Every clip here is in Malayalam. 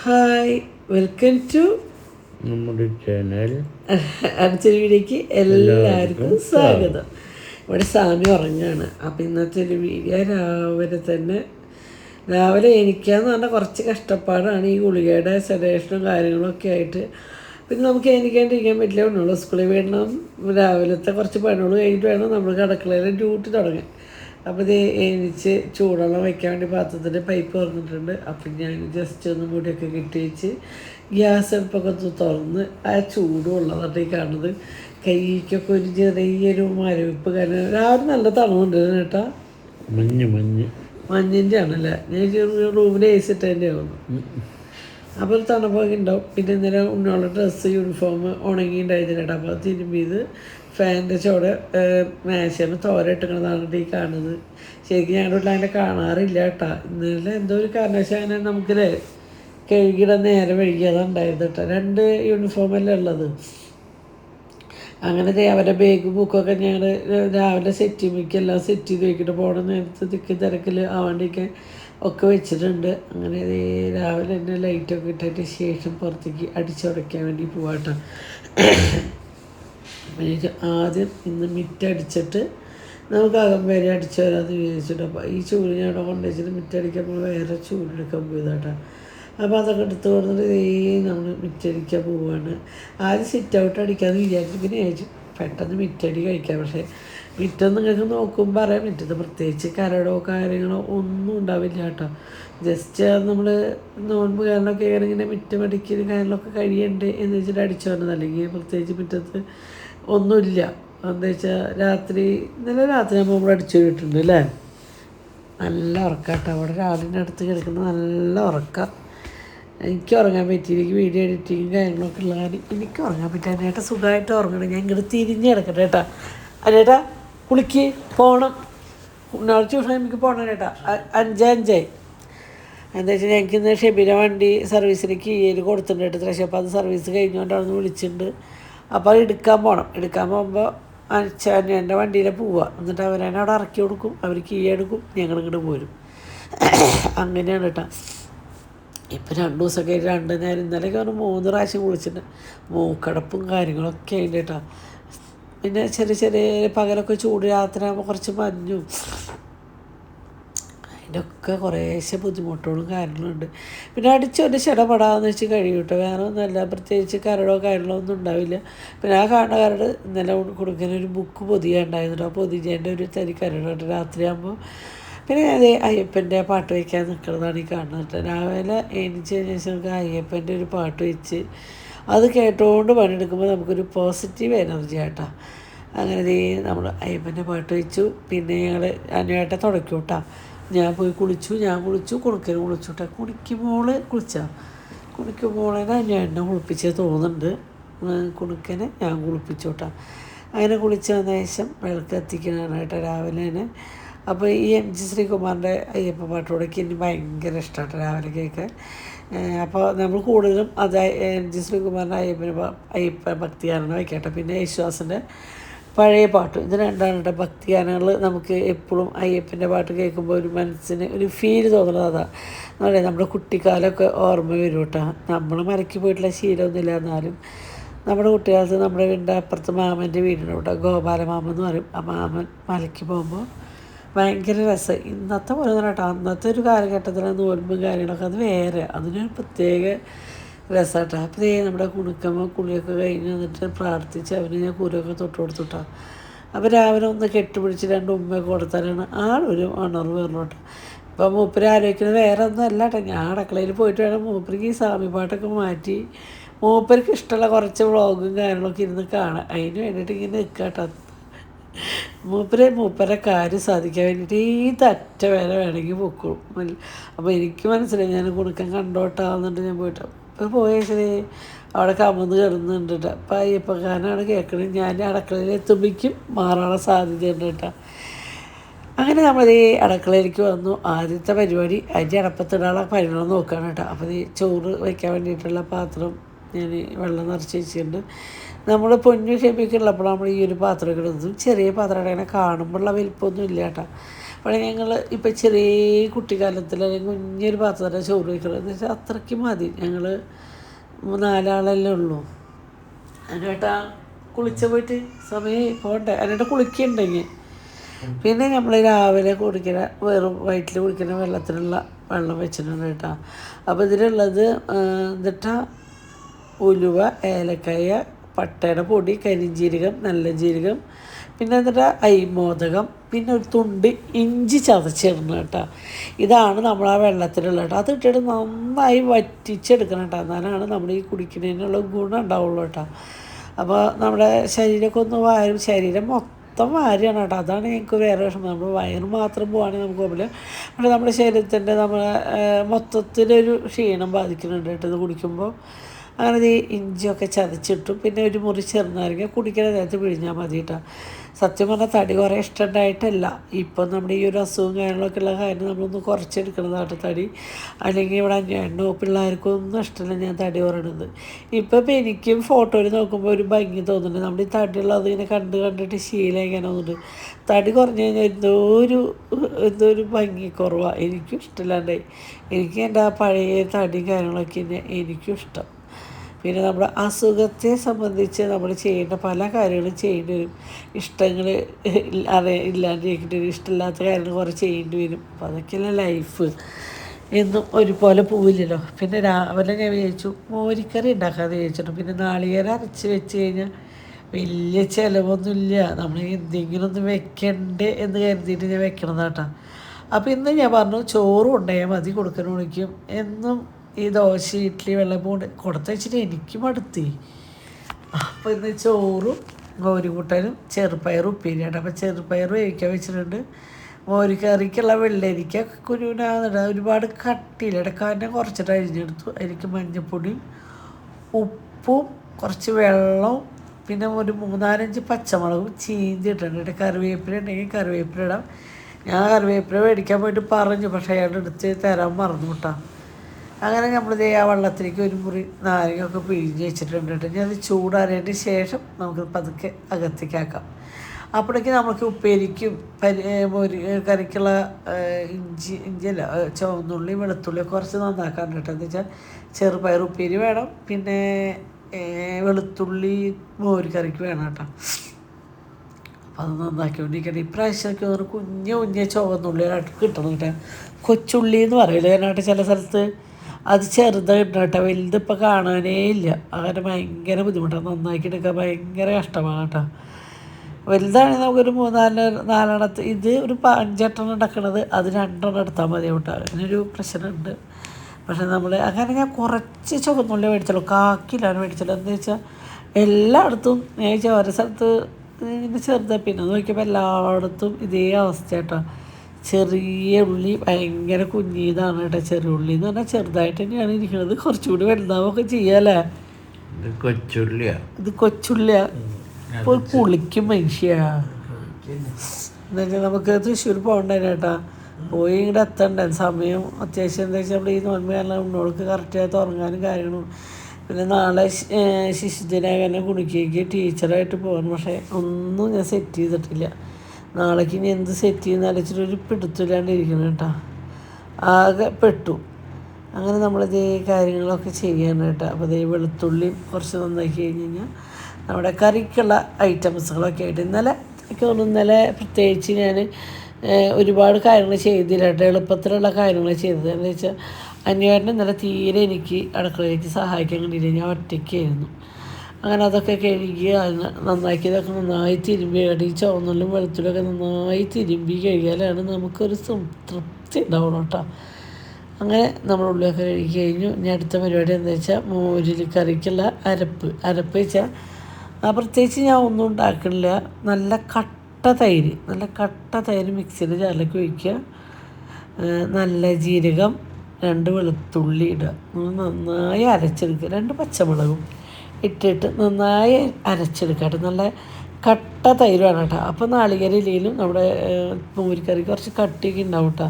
ഹായ് വെൽക്കം ടു നമ്മുടെ ചാനൽ അടുത്തൊരു വീഡിയോക്ക് എല്ലാവർക്കും സ്വാഗതം. ഇവിടെ സ്വാമി ഉറങ്ങാണ്. അപ്പം ഇന്നത്തെ ഒരു വീഡിയോ രാവിലെ തന്നെ രാവിലെ എനിക്കാന്ന് പറഞ്ഞാൽ കുറച്ച് കഷ്ടപ്പാടാണ് ഈ ഗുളികയുടെ സെഡേഷനും കാര്യങ്ങളൊക്കെ ആയിട്ട്. പിന്നെ നമുക്ക് എനിക്കാണ്ടിരിക്കാൻ പറ്റില്ല ഒന്നുള്ളൂ സ്കൂളിൽ വിടണം. രാവിലത്തെ കുറച്ച് പണികൾ കഴിഞ്ഞിട്ട് വേണം നമ്മൾ കടക്കളയിലെ ഡ്യൂട്ടി തുടങ്ങാൻ. അപ്പോൾ ഇത് എനിച്ച് ചൂടുവെള്ളം വയ്ക്കാൻ വേണ്ടി പാത്രത്തിന്റെ പൈപ്പ് തുറന്നിട്ടുണ്ട്. അപ്പം ഞാൻ ജസ്റ്റ് ഒന്ന് മുടിയൊക്കെ കെട്ടി വെച്ച് ഗ്യാസ് അടുപ്പൊക്കെ തുറന്ന് ആ ചൂടുള്ളതാണ് ഈ കാണുന്നത്. കൈക്കൊക്കെ ഒരു ചെറിയൊരു മരവിപ്പ് കാരണം രാവിലെ നല്ല തണുണ്ട് കേട്ടാ. മഞ്ഞ് മഞ്ഞ്. മഞ്ഞിന്റെ ആണല്ലേ ഞാൻ റൂമിൽ എ സി ഇട്ടതിന്റെ ആവുന്നു അപ്പോൾ തണുപ്പൊക്കെ ഉണ്ടാവും. പിന്നെ ഇന്നലെ ഉണ്ണുള്ള ഡ്രസ്സ് യൂണിഫോം ഉണങ്ങിയിട്ടുണ്ടായിരുന്നില്ല അപ്പോൾ തിരുമ്പിയത് ഫാനിന്റെ ചോടെ മേശേന്ന് തോര ഇട്ടിക്കണതാണ് ഈ കാണുന്നത്. ശരിക്കും ഞങ്ങളുടെ വീട്ടിൽ അങ്ങനെ കാണാറില്ല കേട്ടോ. ഇന്നലെ എന്തോ ഒരു കാരണവശാൽ അങ്ങനെ നമുക്കില്ലേ കഴുകിയിടാൻ നേരെ വൈകിയതാണ് ഉണ്ടായത് കേട്ടോ. രണ്ട് യൂണിഫോമല്ലേ ഉള്ളത്. അങ്ങനെ അവരുടെ അവരെ ബാഗ് ബുക്കൊക്കെ ഞങ്ങൾ രാവിലെ സെറ്റ് ചെയ്യുമ്പോൾ എല്ലാം സെറ്റ് ചെയ്ത് വെക്കിട്ട് പോകണ നേരത്തെ തിക്ക് തിരക്കിൽ ആവാണ്ടിരിക്കാൻ ഒക്കെ വെച്ചിട്ടുണ്ട്. അങ്ങനെ രാവിലെ തന്നെ ലൈറ്റൊക്കെ ഇട്ടതിന് ശേഷം പുറത്തേക്ക് അടിച്ചുടയ്ക്കാൻ വേണ്ടി പോവാട്ടോ എനിക്ക് ആദ്യം ഇന്ന് മിറ്റടിച്ചിട്ട് നമുക്ക് അകം വരെ അടിച്ചു വരാമെന്ന് വിചാരിച്ചിട്ട് അപ്പോൾ ഈ ചൂട് ഞാൻ അവിടെ കൊണ്ടുവച്ചിട്ട് മിറ്റടിക്കുമ്പോൾ വേറെ ചൂടെടുക്കാൻ പോയതാട്ടോ. അപ്പോൾ അതൊക്കെ എടുത്ത് കൊടുത്തിട്ട് ഇതേ നമ്മൾ മിറ്റടിക്കാൻ പോവുകയാണ് ആദ്യം സിറ്റ് ഔട്ട് അടിക്കാമെന്ന് വിചാരിച്ചു പിന്നെ ചോദിച്ചു പെട്ടെന്ന് മിറ്റടി കഴിക്കാം. പക്ഷേ മിറ്റം നിങ്ങൾക്ക് നോക്കുമ്പോൾ അറിയാം മിറ്റത്ത് പ്രത്യേകിച്ച് കരടോ കാര്യങ്ങളോ ഒന്നും ഉണ്ടാവില്ല കേട്ടോ. ജസ്റ്റ് നമ്മൾ നോൻപ് കാരണമൊക്കെ ഇങ്ങനെ മിറ്റം അടിക്കലും കാര്യങ്ങളൊക്കെ കഴിയണ്ടേ എന്ന് വെച്ചിട്ട് അടിച്ചു വന്നത്. അല്ലെങ്കിൽ പ്രത്യേകിച്ച് മുറ്റത്ത് ഒന്നുമില്ല. എന്താ വെച്ചാൽ രാത്രി ഇന്നലെ രാത്രി നമ്മൾ അടിച്ചു പോയിട്ടുണ്ട് അല്ലേ? നല്ല ഉറക്കാട്ടോ. അവിടെ രാവിലെ അടുത്ത് കിടക്കുന്ന നല്ല ഉറക്ക. എനിക്ക് ഉറങ്ങാൻ പറ്റി എനിക്ക് വീഡിയോ എഡിറ്റിങ്ങും കാര്യങ്ങളൊക്കെ ഉള്ള കാര്യം എനിക്ക് ഉറങ്ങാൻ പറ്റാൻ ഏട്ടാ സുഖമായിട്ട് ഉറങ്ങണം. ഞാൻ ഇങ്ങോട്ട് തിരിഞ്ഞ് കിടക്കട്ടെ ഏട്ടാ അല്ലേട്ടാ കുളിക്ക് പോകണം നാളെ ട്യൂഷൻ എനിക്ക് പോകണം ഏട്ടാ അഞ്ചഞ്ചായി എന്താ വെച്ചാൽ ഞങ്ങൾക്ക് ഇന്ന് ഷെബിന വണ്ടി സർവീസിന് കീഴിൽ കൊടുത്തിട്ടുണ്ട് ഏട്ടാ പക്ഷേ അപ്പോൾ അത് സർവീസ് കഴിഞ്ഞുകൊണ്ട് വിളിച്ചിട്ടുണ്ട്. അപ്പോൾ അത് എടുക്കാൻ പോകണം എടുക്കാൻ പോകുമ്പോൾ അച്ഛന്റെ വണ്ടിയിൽ പോവുക എന്നിട്ട് അവരെന്നെ അവിടെ ഇറക്കി കൊടുക്കും. അവർ കീ എടുക്കും. ഞങ്ങൾ ഇങ്ങോട്ട് പോരും. അങ്ങനെയാണ് കേട്ടോ ഇപ്പം രണ്ട് ദിവസമൊക്കെ രണ്ട് നേരം ഇന്നലെയൊക്കെ ഒന്ന് മൂന്ന് പ്രാവശ്യം കുളിച്ചിട്ടുണ്ട് മൂക്കടപ്പും കാര്യങ്ങളൊക്കെ ഉണ്ട് കേട്ടോ പിന്നെ ചെറിയ ചെറിയ പകലൊക്കെ ചൂട് രാത്രി ആകുമ്പോൾ കുറച്ച് മഞ്ഞും അതിന്റെയൊക്കെ കുറേശ്ശെ ബുദ്ധിമുട്ടുകളും കാര്യങ്ങളുണ്ട് പിന്നെ അടിച്ചൊരു ചിടപെടാമെന്ന് വെച്ച് കഴിയും കേട്ടോ. വേറെ ഒന്നുമല്ല. പ്രത്യേകിച്ച് കരടോ കാര്യങ്ങളോ ഒന്നും ഉണ്ടാവില്ല. പിന്നെ ആ കാണുന്ന ഇന്നലെ കൊടുക്കുന്ന ഒരു ബുക്ക് പൊതിയുണ്ടായിരുന്നു ആ പൊതിജേന്റെ ഒരു തരി കരടുണ്ട് രാത്രിയാകുമ്പോൾ പിന്നെ അതേ അയ്യപ്പന്റെ പാട്ട് വയ്ക്കാൻ നിൽക്കുന്നതാണ് ഈ കാണുന്നത് രാവിലെ എണീച്ചതിന് ശേഷം നമുക്ക് അയ്യപ്പന്റെ ഒരു പാട്ട് വെച്ച് അത് കേട്ടുകൊണ്ട് പണിയെടുക്കുമ്പോൾ നമുക്കൊരു പോസിറ്റീവ് എനർജി ആട്ടാ അങ്ങനെ നമ്മൾ അയ്യപ്പന്റെ പാട്ട് വെച്ചു. പിന്നെ ഞങ്ങൾ അനുവേട്ട തുടയ്ക്കും ഞാൻ പോയി കുളിച്ചു ഞാൻ കുളിച്ചു കുണുക്കന് കുളിച്ചുട്ടെ കുണിക്കുമ്പോൾ കുളിച്ചാ. കുണിക്കുമ്പോളെ ഞാൻ എണ്ണ കുളിപ്പിച്ചേ തോന്നുന്നുണ്ട്. കുണുക്കനെ ഞാൻ കുളിപ്പിച്ചോട്ടെ അങ്ങനെ കുളിച്ച ശേഷം വിളക്ക് കത്തിക്കണതാണ് കേട്ടോ രാവിലെ തന്നെ. അപ്പോൾ ഈ എം ജി ശ്രീകുമാറിന്റെ അയ്യപ്പ പാട്ടോടൊക്കെ എനിക്ക് ഭയങ്കര ഇഷ്ടമാണ് രാവിലെ കേൾക്കാൻ. അപ്പോൾ നമ്മൾ കൂടുതലും അത് എം ജി ശ്രീകുമാറിന്റെ അയ്യപ്പനെ അയ്യപ്പ ഭക്തിഗാനം വയ്ക്കട്ടെ പിന്നെ യേശുദാസിന്റെ പഴയ പാട്ട്. ഇത് രണ്ടാണ് കേട്ടോ ഭക്തിഗാനങ്ങൾ നമുക്ക് എപ്പോഴും അയ്യപ്പന്റെ പാട്ട് കേൾക്കുമ്പോൾ ഒരു മനസ്സിന് ഒരു ഫീൽ തോന്നുന്നത് അതാണ് നമ്മുടെ നമ്മുടെ കുട്ടിക്കാലമൊക്കെ ഓർമ്മ വരും കേട്ടോ നമ്മൾ മരക്കി പോയിട്ടുള്ള ശീലമൊന്നുമില്ല എന്നാലും. നമ്മുടെ കുട്ടിക്കാലത്ത് നമ്മുടെ വീടിന്റെ അപ്പുറത്ത് മാമന്റെ വീടുണ്ട് കേട്ടോ ഗോപാലമാമൻ എന്ന് പറയും. ആ മാമൻ മലയ്ക്ക് പോകുമ്പോൾ ഭയങ്കര രസം. ഇന്നത്തെ പോലെ തന്നെ കേട്ടോ അന്നത്തെ ഒരു കാലഘട്ടത്തിലെ നോൽമ്പും കാര്യങ്ങളൊക്കെ അത് വേറെ അതിനൊരു പ്രത്യേക രസമാട്ടോ അപ്പോൾ ദേ നമ്മുടെ കുണുക്കമ്മ കുളിയൊക്കെ കഴിഞ്ഞ് വന്നിട്ട് പ്രാർത്ഥിച്ച് അവന് ഞാൻ കുരുവൊക്കെ തൊട്ട് കൊടുത്തുട്ടാ. അപ്പോൾ രാവിലെ ഒന്ന് കെട്ടിപ്പിടിച്ച് രണ്ട് ഉമ്മയൊക്കെ കൊടുത്താലാണ് ആളൊരു ഉണർവ് വരുള്ളൂട്ടോ ഇപ്പം മൂപ്പര് ആലോചിക്കുന്നത് വേറെ ഒന്നും അല്ല കേട്ടോ ഞാൻ അടുക്കളയിൽ പോയിട്ട് വേണം മൂപ്പർക്ക് ഈ സ്വാമി പാട്ടൊക്കെ മാറ്റി മൂപ്പർക്ക് ഇഷ്ടമുള്ള കുറച്ച് വ്ളോഗും കാര്യങ്ങളൊക്കെ ഇരുന്ന് കാണാം അതിന് വേണ്ടിയിട്ട് ഇങ്ങനെ നിൽക്കുക കേട്ടോ മൂപ്പരെ മൂപ്പരെ കാര്യം സാധിക്കാൻ വേണ്ടിയിട്ട് ഈ തറ്റ വരെ വേണമെങ്കിൽ പൊക്കോളും. അപ്പോൾ എനിക്ക് മനസ്സിലായി ഞാൻ കുണുക്കം കണ്ടോട്ടാവുന്നുണ്ട് ഞാൻ പോയിട്ട്. അപ്പോൾ പോയ ശരി അവിടെ കമന്ന് കിടന്നുണ്ട് കേട്ടോ അപ്പം അയ്യപ്പക്കാരനാണ് കേൾക്കണത് ഞാൻ അടുക്കളയിൽ എത്തുമ്പോഴേക്കും മാറാനുള്ള സാധ്യതയുണ്ട് കേട്ടോ. അങ്ങനെ നമ്മൾ ഈ അടുക്കളയിലേക്ക് വന്നു. ആദ്യത്തെ പരിപാടി അരി അടപ്പത്തിടാനുള്ള പരിണാമം നോക്കുകയാണ് കേട്ടോ. അപ്പോൾ ഈ ചോറ് വയ്ക്കാൻ വേണ്ടിയിട്ടുള്ള പാത്രം ഞാൻ വെള്ളം നിറച്ച് വെച്ചിട്ടുണ്ട്. നമ്മൾ പൊന്നു ക്ഷമിക്കുള്ളപ്പോൾ നമ്മൾ ഈ ഒരു പാത്രം ഇടുന്നതും. ചെറിയ പാത്രം ഇങ്ങനെ കാണുമ്പോഴുള്ള വലിപ്പമൊന്നും ഇല്ല കേട്ടോ. അപ്പോൾ ഞങ്ങൾ ഇപ്പോൾ ചെറിയ കുട്ടിക്കാലത്തിൽ അല്ലെങ്കിൽ കുഞ്ഞൊരു പാത്രത്തിലെ ചോറ് വയ്ക്കണം എന്ന് വെച്ചാൽ അത്രയ്ക്ക് മതി. ഞങ്ങൾ നാലാളല്ലേ ഉള്ളൂ. അതിനേട്ടാ കുളിച്ച പോയിട്ട്? സമയം പോകണ്ടേ? അതിനേട്ടാ കുളിക്കണ്ടെങ്കിൽ പിന്നെ നമ്മൾ രാവിലെ കുടിക്കുന്ന വെറും വയറ്റിൽ കുടിക്കുന്ന വെള്ളത്തിനുള്ള വെള്ളം വെച്ചിട്ടുണ്ട് കേട്ടോ. അപ്പോൾ ഇതിലുള്ളത് എന്നിട്ടാ ഉലുവ ഏലക്കായ പട്ടയുടെ പൊടി കരിഞ്ജീരകം നല്ല ജീരകം പിന്നെ എന്നിട്ട് അയ്മോദകം പിന്നെ ഒരു തുണ്ട് ഇഞ്ചി ചതച്ചിടണം കേട്ടോ. ഇതാണ് നമ്മൾ ആ വെള്ളത്തിലുള്ള കേട്ടോ. അത് ഇട്ടിട്ട് നന്നായി വറ്റിച്ചെടുക്കണം കേട്ടോ. എന്നാലാണ് നമ്മൾ ഈ കുടിക്കുന്നതിനുള്ള ഗുണം ഉണ്ടാവുള്ളൂ കേട്ടോ. അപ്പോൾ നമ്മുടെ ശരീരമൊക്കെ ഒന്ന് വാരും. ശരീരം മൊത്തം വാരിയാണ് കേട്ടോ. അതാണ് ഞങ്ങൾക്ക് വേറെ വിഷമം. നമ്മൾ വയറ് മാത്രം പോവുകയാണെങ്കിൽ നമുക്ക് കുഴപ്പമില്ല. പക്ഷേ നമ്മുടെ ശരീരത്തിന്റെ നമ്മളെ മൊത്തത്തിലൊരു ക്ഷീണം ബാധിക്കുന്നുണ്ട് കേട്ടോ. ഇത് കുടിക്കുമ്പോൾ അങ്ങനെ ഈ ഇഞ്ചിയൊക്കെ ചതച്ചിട്ടു. പിന്നെ ഒരു മുറി ചെറുനാരങ്ങ കുടിക്കണ നേരത്ത് പിഴിഞ്ഞാൽ മതി കേട്ടോ സത്യം പറഞ്ഞാൽ തടി കുറേ ഇഷ്ടമുണ്ടായിട്ടല്ല ഇപ്പം നമ്മുടെ ഈ ഒരു അസുഖം കാര്യങ്ങളൊക്കെ ഉള്ള കാര്യം നമ്മളൊന്ന് കുറച്ചെടുക്കുന്നതായിട്ട് തടി. അല്ലെങ്കിൽ ഇവിടെ അന്വേഷണോ പിള്ളേർക്കും ഒന്നും ഇഷ്ടമല്ല ഞാൻ തടി കുറയണത്. ഇപ്പം എനിക്കും ഫോട്ടോയിൽ നോക്കുമ്പോൾ ഒരു ഭംഗി തോന്നുന്നുണ്ട്. നമ്മുടെ ഈ തടിയുള്ളത് ഇങ്ങനെ കണ്ട് കണ്ടിട്ട് ശീലം ഇങ്ങനെ തോന്നുന്നുണ്ട്. തടി കുറഞ്ഞു കഴിഞ്ഞാൽ എന്തോ ഒരു എന്തോ ഒരു ഭംഗി കുറവാണ് എനിക്കും ഇഷ്ടമില്ലാണ്ടായി എനിക്ക് എന്റെ ആ പഴയ തടിയും കാര്യങ്ങളൊക്കെ എനിക്കും ഇഷ്ടം. പിന്നെ നമ്മുടെ അസുഖത്തെ സംബന്ധിച്ച് നമ്മൾ ചെയ്യേണ്ട പല കാര്യങ്ങളും ചെയ്യേണ്ടി വരും. ഇഷ്ടങ്ങൾ അറിയ ഇല്ലാണ്ടിരിക്കേണ്ടി വരും. ഇഷ്ടമില്ലാത്ത കാര്യങ്ങൾ കുറേ ചെയ്യേണ്ടി വരും. അപ്പോൾ അതൊക്കെയല്ലേ ലൈഫ്. എന്നും ഒരുപോലെ പോവില്ലല്ലോ. പിന്നെ രാവിലെ ഞാൻ വിചാരിച്ചു മോരിക്കറി ഉണ്ടാക്കാമെന്ന് വിചാരിച്ചിട്ടു. പിന്നെ നാളികേരം അരച്ച് വെച്ച് കഴിഞ്ഞാൽ വലിയ ചിലവൊന്നുമില്ല. നമ്മൾ എന്തെങ്കിലും ഒന്ന് വെക്കണ്ടേ എന്ന് കരുതിയിട്ട് ഞാൻ വെക്കണം കേട്ടോ അപ്പോൾ ഇന്ന് ഞാൻ പറഞ്ഞു ചോറും ഉണ്ടായാൽ മതി കൊടുക്കാൻ വിളിക്കും എന്നും ഈ ദോശ ഇഡ്ഡലി വെള്ളപ്പം കൊണ്ട് കൊടുത്തു വെച്ചിട്ട് എനിക്ക് മടുത്തി. അപ്പോൾ ഇന്ന് ചോറും മോരുകൂട്ടനും ചെറുപയറും ഉപ്പേരിയാണ് അപ്പോൾ ചെറുപ്പയർ വേവിക്കാൻ വെച്ചിട്ടുണ്ട്. മോര് കറിക്കുള്ള വെള്ളരിക്ക കുരുവിനാന്നിട ഒരുപാട് കട്ടിയില്ല. ഇടക്കാരനെ കുറച്ചിട്ട് അരിഞ്ഞെടുത്തു. എനിക്ക് മഞ്ഞപ്പൊടിയും ഉപ്പും കുറച്ച് വെള്ളവും പിന്നെ ഒരു മൂന്നാലഞ്ച് പച്ചമുളകും ചീന്തി ഇട്ടുണ്ട് കറിവേപ്പില ഉണ്ടെങ്കിൽ കറിവേപ്പില ഇടാം. ഞാൻ കറിവേപ്പില മേടിക്കാൻ പോയിട്ട് പറഞ്ഞു പക്ഷേ അയാൾ എടുത്ത് തരാൻ മറന്നു കേട്ടോ. അങ്ങനെ നമ്മൾ ആ വെള്ളത്തിലേക്ക് ഒരു മുറി നാരങ്ങയൊക്കെ പിഴിഞ്ഞ് വെച്ചിട്ടുണ്ട് കേട്ടോ. ഇനി അത് ചൂടാറിയതിന് ശേഷം നമുക്ക് പതുക്കെ അകത്തേക്കാക്കാം. അപ്പോഴേക്ക് നമുക്ക് ഉപ്പേരിക്കും പരി മൊരി കറിക്കുള്ള ഇഞ്ചി ഇഞ്ചിയല്ല ചുവന്നുള്ളി വെളുത്തുള്ളി കുറച്ച് നന്നാക്കാൻ കേട്ടോ. എന്ന് വെച്ചാൽ ചെറുപയർ ഉപ്പേരി വേണം പിന്നെ വെളുത്തുള്ളി മോര് കറിക്ക് വേണം കേട്ടോ. അപ്പം അത് നന്നാക്കിക്കൊണ്ടിരിക്കണം ഇപ്രാവശ്യമൊക്കെ ഒരു കുഞ്ഞ കുഞ്ഞ ചുവന്നുള്ളിയായിട്ട് കിട്ടണം കേട്ടോ. കൊച്ചുള്ളി എന്ന് പറയില്ല ഞാനായിട്ട് ചില സ്ഥലത്ത്? അത് ചെറുതായിട്ട് കേട്ടോ വലുത് കാണാനേ ഇല്ല. അങ്ങനെ ഭയങ്കര ബുദ്ധിമുട്ടാണ് നന്നാക്കി എടുക്കാൻ ഭയങ്കര കഷ്ടമാണ് കേട്ടോ വലുതാണെങ്കിൽ നമുക്കൊരു മൂന്നാൽ നാലെണ്ണത്ത് ഇത് ഒരു അഞ്ചെട്ടെണ്ണം ഉണ്ടാക്കണത് അത് രണ്ടെണ്ണം എടുത്താൽ മതി കേട്ടോ. അങ്ങനൊരു പ്രശ്നമുണ്ട്. പക്ഷെ നമ്മൾ അങ്ങനെ ഞാൻ കുറച്ച് ചുവന്നുള്ളി മേടിച്ചുള്ളൂ. കാക്കിലാണ് മേടിച്ചുള്ളൂ. എന്താ വെച്ചാൽ എല്ലായിടത്തും ഞാൻ ചോദിച്ചാൽ ഓരോ സ്ഥലത്ത് ഇങ്ങനെ ചെറുതാണ് പിന്നെ നോക്കിയപ്പോൾ എല്ലായിടത്തും ഇതേ അവസ്ഥ കേട്ടോ ചെറിയ ഉള്ളി ഭയങ്കര കുഞ്ഞിതാണ് കേട്ടോ ചെറിയ ഉള്ളി എന്ന് പറഞ്ഞാൽ ചെറുതായിട്ട് തന്നെയാണ് ഇരിക്കുന്നത് കുറച്ചുകൂടി വലുതാവൊക്കെ ചെയ്യാല്ലേ ഇത് കൊച്ചുള്ളിയാ. ഇത് കൊച്ചുള്ളിയാ. പോയി കുളിക്കും മനുഷ്യ. എന്നുവെച്ചാൽ നമുക്ക് തൃശ്ശൂർ പോകണ്ടേ ചേട്ടാ പോയി ഇങ്ങോട്ട് എത്തണ്ടേ. സമയം അത്യാവശ്യം എന്താ വെച്ചാൽ നമ്മൾ ഈ കാരണം ഉണ്ണോൾക്ക് കറക്റ്റായിട്ട് ഉറങ്ങാനും കാര്യങ്ങളും. പിന്നെ നാളെ ശിശുദിനാകനെ കുണിക്കേക്ക് ടീച്ചറായിട്ട് പോകണം പക്ഷേ ഒന്നും ഞാൻ സെറ്റ് ചെയ്തിട്ടില്ല. നാളേക്ക് ഇനി എന്ത് സെറ്റ് ചെയ്യുന്ന ആലോചിച്ചിട്ട് ഒരു പിടുത്തില്ലാണ്ട് ഇരിക്കണം കേട്ടോ. ആകെ പെട്ടു. അങ്ങനെ നമ്മളിത് കാര്യങ്ങളൊക്കെ ചെയ്യാണ് കേട്ടോ. അപ്പോൾ ഇതേ വെളുത്തുള്ളി കുറച്ച് നന്നാക്കി കഴിഞ്ഞ് കഴിഞ്ഞാൽ നമ്മുടെ കറിക്കുള്ള ഐറ്റംസുകളൊക്കെ ആയിട്ട് ഇന്നലെ എനിക്ക് തോന്നുന്നു ഇന്നലെ പ്രത്യേകിച്ച് ഞാൻ ഒരുപാട് കാര്യങ്ങൾ ചെയ്തില്ല കേട്ടോ. എളുപ്പത്തിലുള്ള കാര്യങ്ങൾ ചെയ്തത്. എന്ന് വെച്ചാൽ അന്വേഷണം ഇന്നലെ തീരെ എനിക്ക് അടുക്കളയിലേക്ക് സഹായിക്കാൻ കണ്ടില്ല ഞാൻ ഒറ്റയ്ക്കായിരുന്നു. അങ്ങനെ അതൊക്കെ കഴുകി നന്നാക്കി ഇതൊക്കെ നന്നായി തിരുമ്പി ഈ ചുവന്നുള്ളും വെളുത്തുള്ളിയൊക്കെ നന്നായി തിരുമ്പി കഴുകിയാലാണ് നമുക്കൊരു സംതൃപ്തി ഉണ്ടാവുള്ളൂ കേട്ടോ. അങ്ങനെ നമ്മൾ ഉള്ളിയൊക്കെ കഴുകി കഴിഞ്ഞു. ഇനി അടുത്ത പരിപാടി എന്താ വെച്ചാൽ മോരിൽ കറിക്കുള്ള അരപ്പ് അരപ്പ് വെച്ചാൽ പ്രത്യേകിച്ച് ഞാൻ ഒന്നും ഉണ്ടാക്കണില്ല. നല്ല കട്ട തൈര് നല്ല കട്ട തൈര് മിക്സിയുടെ ചാലക്ക് ഒഴിക്കുക. നല്ല ജീരകം രണ്ട് വെളുത്തുള്ളി ഇടുക. നന്നായി അരച്ചെടുക്കുക. രണ്ട് പച്ചമുളകും. ഇട്ടിട്ട് നന്നായി അരച്ചെടുക്കുക നല്ല കട്ട തൈരാണ് കേട്ടോ. അപ്പോൾ നാളികേരയിലും നമ്മുടെ മോരിക്കറി കുറച്ച് കട്ടിയൊക്കെ ഉണ്ടാവും കേട്ടോ.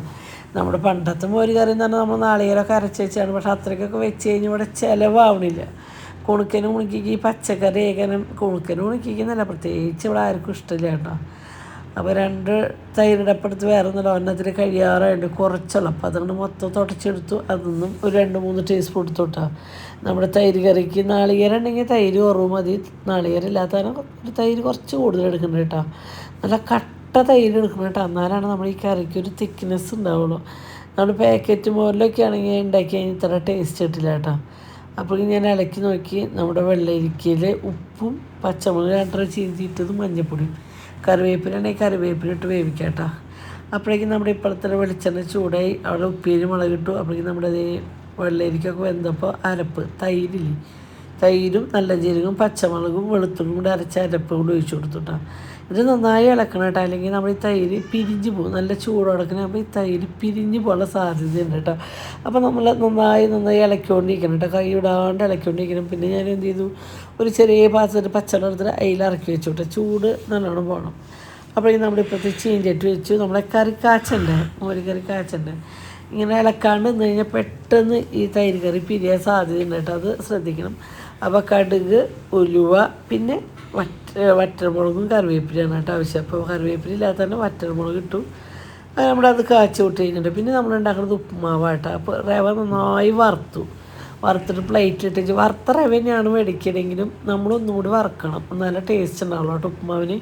നമ്മുടെ പണ്ടത്തെ മോരുകറി എന്ന് പറഞ്ഞാൽ നമ്മൾ നാളികേരമൊക്കെ അരച്ച് വെച്ചാണ്. പക്ഷെ അത്രയ്ക്കൊക്കെ വെച്ച് കഴിഞ്ഞാൽ ഇവിടെ ചിലവാവണില്ല. കുണുക്കനും കുണുക്കിക്ക് ഈ പച്ചക്കറി ഏകനം കുണുക്കനും കുണുക്കിക്കുന്നല്ല പ്രത്യേകിച്ച് ഇവിടെ ആർക്കും ഇഷ്ടമില്ല കേട്ടോ. അപ്പോൾ രണ്ട് തൈരിടപ്പെടുത്ത് വേറെ ഒന്നുമില്ല ഒന്നത്തിൽ കഴിയാറായിട്ട് കുറച്ചുള്ള അപ്പോൾ അതുകൊണ്ട് മൊത്തം തുടച്ചെടുത്തു. അതൊന്നും ഒരു രണ്ട് മൂന്ന് ടീസ്പൂൺ എടുത്തു കേട്ടോ നമ്മുടെ തൈര് കറിക്ക് നാളികേരം ഉണ്ടെങ്കിൽ തൈര് കുറവ് മതി. നാളികേരം ഒരു തൈര് കുറച്ച് കൂടുതൽ എടുക്കുന്നുണ്ട് കേട്ടോ നല്ല കട്ട തൈര് എടുക്കണം കേട്ടോ എന്നാലാണ് നമ്മൾ ഈ കറിക്ക് ഒരു തിക്നെസ് ഉണ്ടാവുള്ളൂ. നമ്മൾ പാക്കറ്റ് മോഡലൊക്കെ ആണെങ്കിൽ ഉണ്ടാക്കി കഴിഞ്ഞാൽ ഇത്ര ടേസ്റ്റ് കിട്ടില്ല കേട്ടോ അപ്പോൾ ഞാൻ ഇളക്കി നോക്കി. നമ്മുടെ വെള്ളരിക്കയിൽ ഉപ്പും പച്ചമുളക് രണ്ടര ചീന്തിയിട്ടതും മഞ്ഞപ്പൊടിയും. കറിവേപ്പിലാണെങ്കിൽ കറിവേപ്പില ഇട്ട് വേവിക്കാം കേട്ടോ അപ്പോഴേക്കും നമ്മുടെ ഇപ്പോഴത്തെ വെളിച്ചെണ്ണ ചൂടായി. അവിടെ ഉപ്പേരി മുളകിട്ടു അപ്പോഴേക്കും നമ്മുടെ അതേ വെള്ളരിക്കൊക്കെ വെന്തപ്പോൾ അരപ്പ് തൈരില്ലേ? തൈരും നല്ല ജീരകവും പച്ചമുളകും വെളുത്തുള്ളും കൂടെ അരച്ച അരപ്പ് കൂടി ഒഴിച്ചു കൊടുത്തുട്ടാ ഇത് നന്നായി ഇളക്കണം കേട്ടോ അല്ലെങ്കിൽ നമ്മൾ ഈ തൈര് പിരിഞ്ഞ് പോകും. നല്ല ചൂടോടക്കണ അപ്പോൾ ഈ തൈര് പിരിഞ്ഞ് പോകാനുള്ള സാധ്യതയുണ്ട് കേട്ടോ. അപ്പോൾ നമ്മൾ നന്നായി നന്നായി ഇളക്കിക്കൊണ്ടിരിക്കണം കേട്ടോ കൈ ഇടാണ്ട് ഇളക്കിക്കൊണ്ടിരിക്കണം പിന്നെ ഞാൻ എന്ത് ചെയ്തു? ഒരു ചെറിയ പാത്രത്തിൽ പച്ചവെള്ളം എടുത്തിട്ട് അതിലിറക്കി വെച്ചു കേട്ടോ. ചൂട് നല്ലോണം പോകണം. അപ്പോഴേക്കും നമ്മുടെ ഇപ്പോഴത്തെ ചീഞ്ചട്ടി വെച്ചു. നമ്മളെ കറി കാച്ചണ്ടേ മോര് കറി ഇങ്ങനെ ഇളക്കാണ്ട് നിന്ന് കഴിഞ്ഞാൽ പെട്ടെന്ന് ഈ തൈര് കറി പിരിയാൻ സാധ്യതയുണ്ട് കേട്ടോ. അത് ശ്രദ്ധിക്കണം. അപ്പോൾ കടുക് ഉലുവ പിന്നെ വറ്റ വറ്റൽമുളകും കറിവേപ്പിലയാണ് കേട്ടോ ആവശ്യം. അപ്പോൾ കറിവേപ്പില ഇല്ലാത്ത തന്നെ വറ്റൽമുളക് ഇട്ടു നമ്മളത് കാച്ചി വിട്ട് കഴിഞ്ഞിട്ട് പിന്നെ നമ്മൾ ഉണ്ടാക്കുന്നത് ഉപ്പുമാവാട്ടോ അപ്പോൾ റവ നന്നായി വറുത്തു. വറുത്തിട്ട് പ്ലേറ്റ് ഇട്ടിട്ട് വറുത്ത റവ തന്നെയാണ് മേടിക്കണമെങ്കിലും നമ്മളൊന്നുകൂടി വറക്കണം. നല്ല ടേസ്റ്റ് ഉണ്ടാവുള്ളൂ കേട്ടോ ഉപ്പുമാവിന്.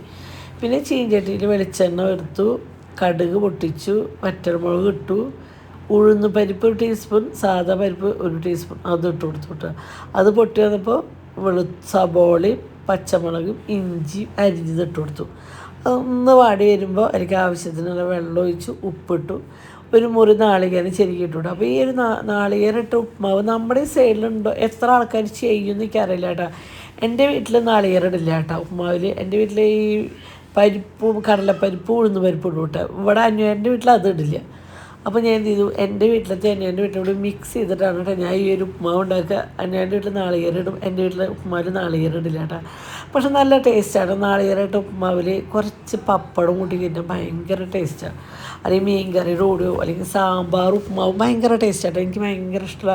പിന്നെ ചീഞ്ചട്ടിയിൽ വെളിച്ചെണ്ണ എടുത്തു. കടുക് പൊട്ടിച്ചു. വറ്റൽമുളക് ഇട്ടു. ഉഴുന്ന് പരിപ്പ് ഒരു ടീസ്പൂൺ സാധാ പരിപ്പ് ഒരു ടീസ്പൂൺ അതും ഇട്ട് കൊടുത്തു അത് പൊട്ടി വന്നപ്പോൾ വെളു സബോളയും പച്ചമുളകും ഇഞ്ചിയും അരിഞ്ഞത് ഇട്ട് കൊടുത്തു. അതൊന്ന് വാടി വരുമ്പോൾ എനിക്ക് ആവശ്യത്തിനുള്ള വെള്ളം ഒഴിച്ച് ഉപ്പിട്ടു. ഒരു മുറി നാളികേരം ചെരുക്കിയിട്ടുണ്ട് അപ്പോൾ ഈ ഒരു നാളികേരം ഇട്ട ഉപ്മാവ് നമ്മുടെ സൈഡിലുണ്ടോ? എത്ര ആൾക്കാർ ചെയ്യുമെന്ന് എനിക്കറിയില്ല കേട്ടോ എന്റെ വീട്ടിൽ നാളികേരം ഇടില്ല കേട്ടോ ഉപ്മാവിൽ എന്റെ വീട്ടിൽ ഈ പരിപ്പും കടലപ്പരിപ്പും ഉഴുന്ന് പരിപ്പും ഇടും കേട്ടോ ഇവിടെ അന്യ എന്റെ വീട്ടിൽ അത് ഇടില്ല. അപ്പോൾ ഞാൻ എന്ത് ചെയ്തു? എന്റെ വീട്ടിലത്തെ അന്യാന്റെ വീട്ടിലൂടെ മിക്സ് ചെയ്തിട്ടാണ് കേട്ടോ ഞാൻ ഈ ഒരു ഉപ്മാവ് ഉണ്ടാക്കുക. അന്യാന്റെ വീട്ടിൽ നാളികേരിടും എന്റെ വീട്ടിലെ ഉപ്മാവിൽ നാളികേരിടില്ല കേട്ടോ. പക്ഷെ നല്ല ടേസ്റ്റാണ് നാളികേരമായിട്ട് ഉപ്മാവിൽ കുറച്ച് പപ്പടം കൂട്ടി കഴിഞ്ഞാൽ ഭയങ്കര ടേസ്റ്റാണ് അല്ലെങ്കിൽ മീൻ കറിയുടെ കൂടെയോ അല്ലെങ്കിൽ സാമ്പാർ ഉപ്മാവും ഭയങ്കര ടേസ്റ്റാട്ടോ എനിക്ക് ഭയങ്കര ഇഷ്ടമുള്ള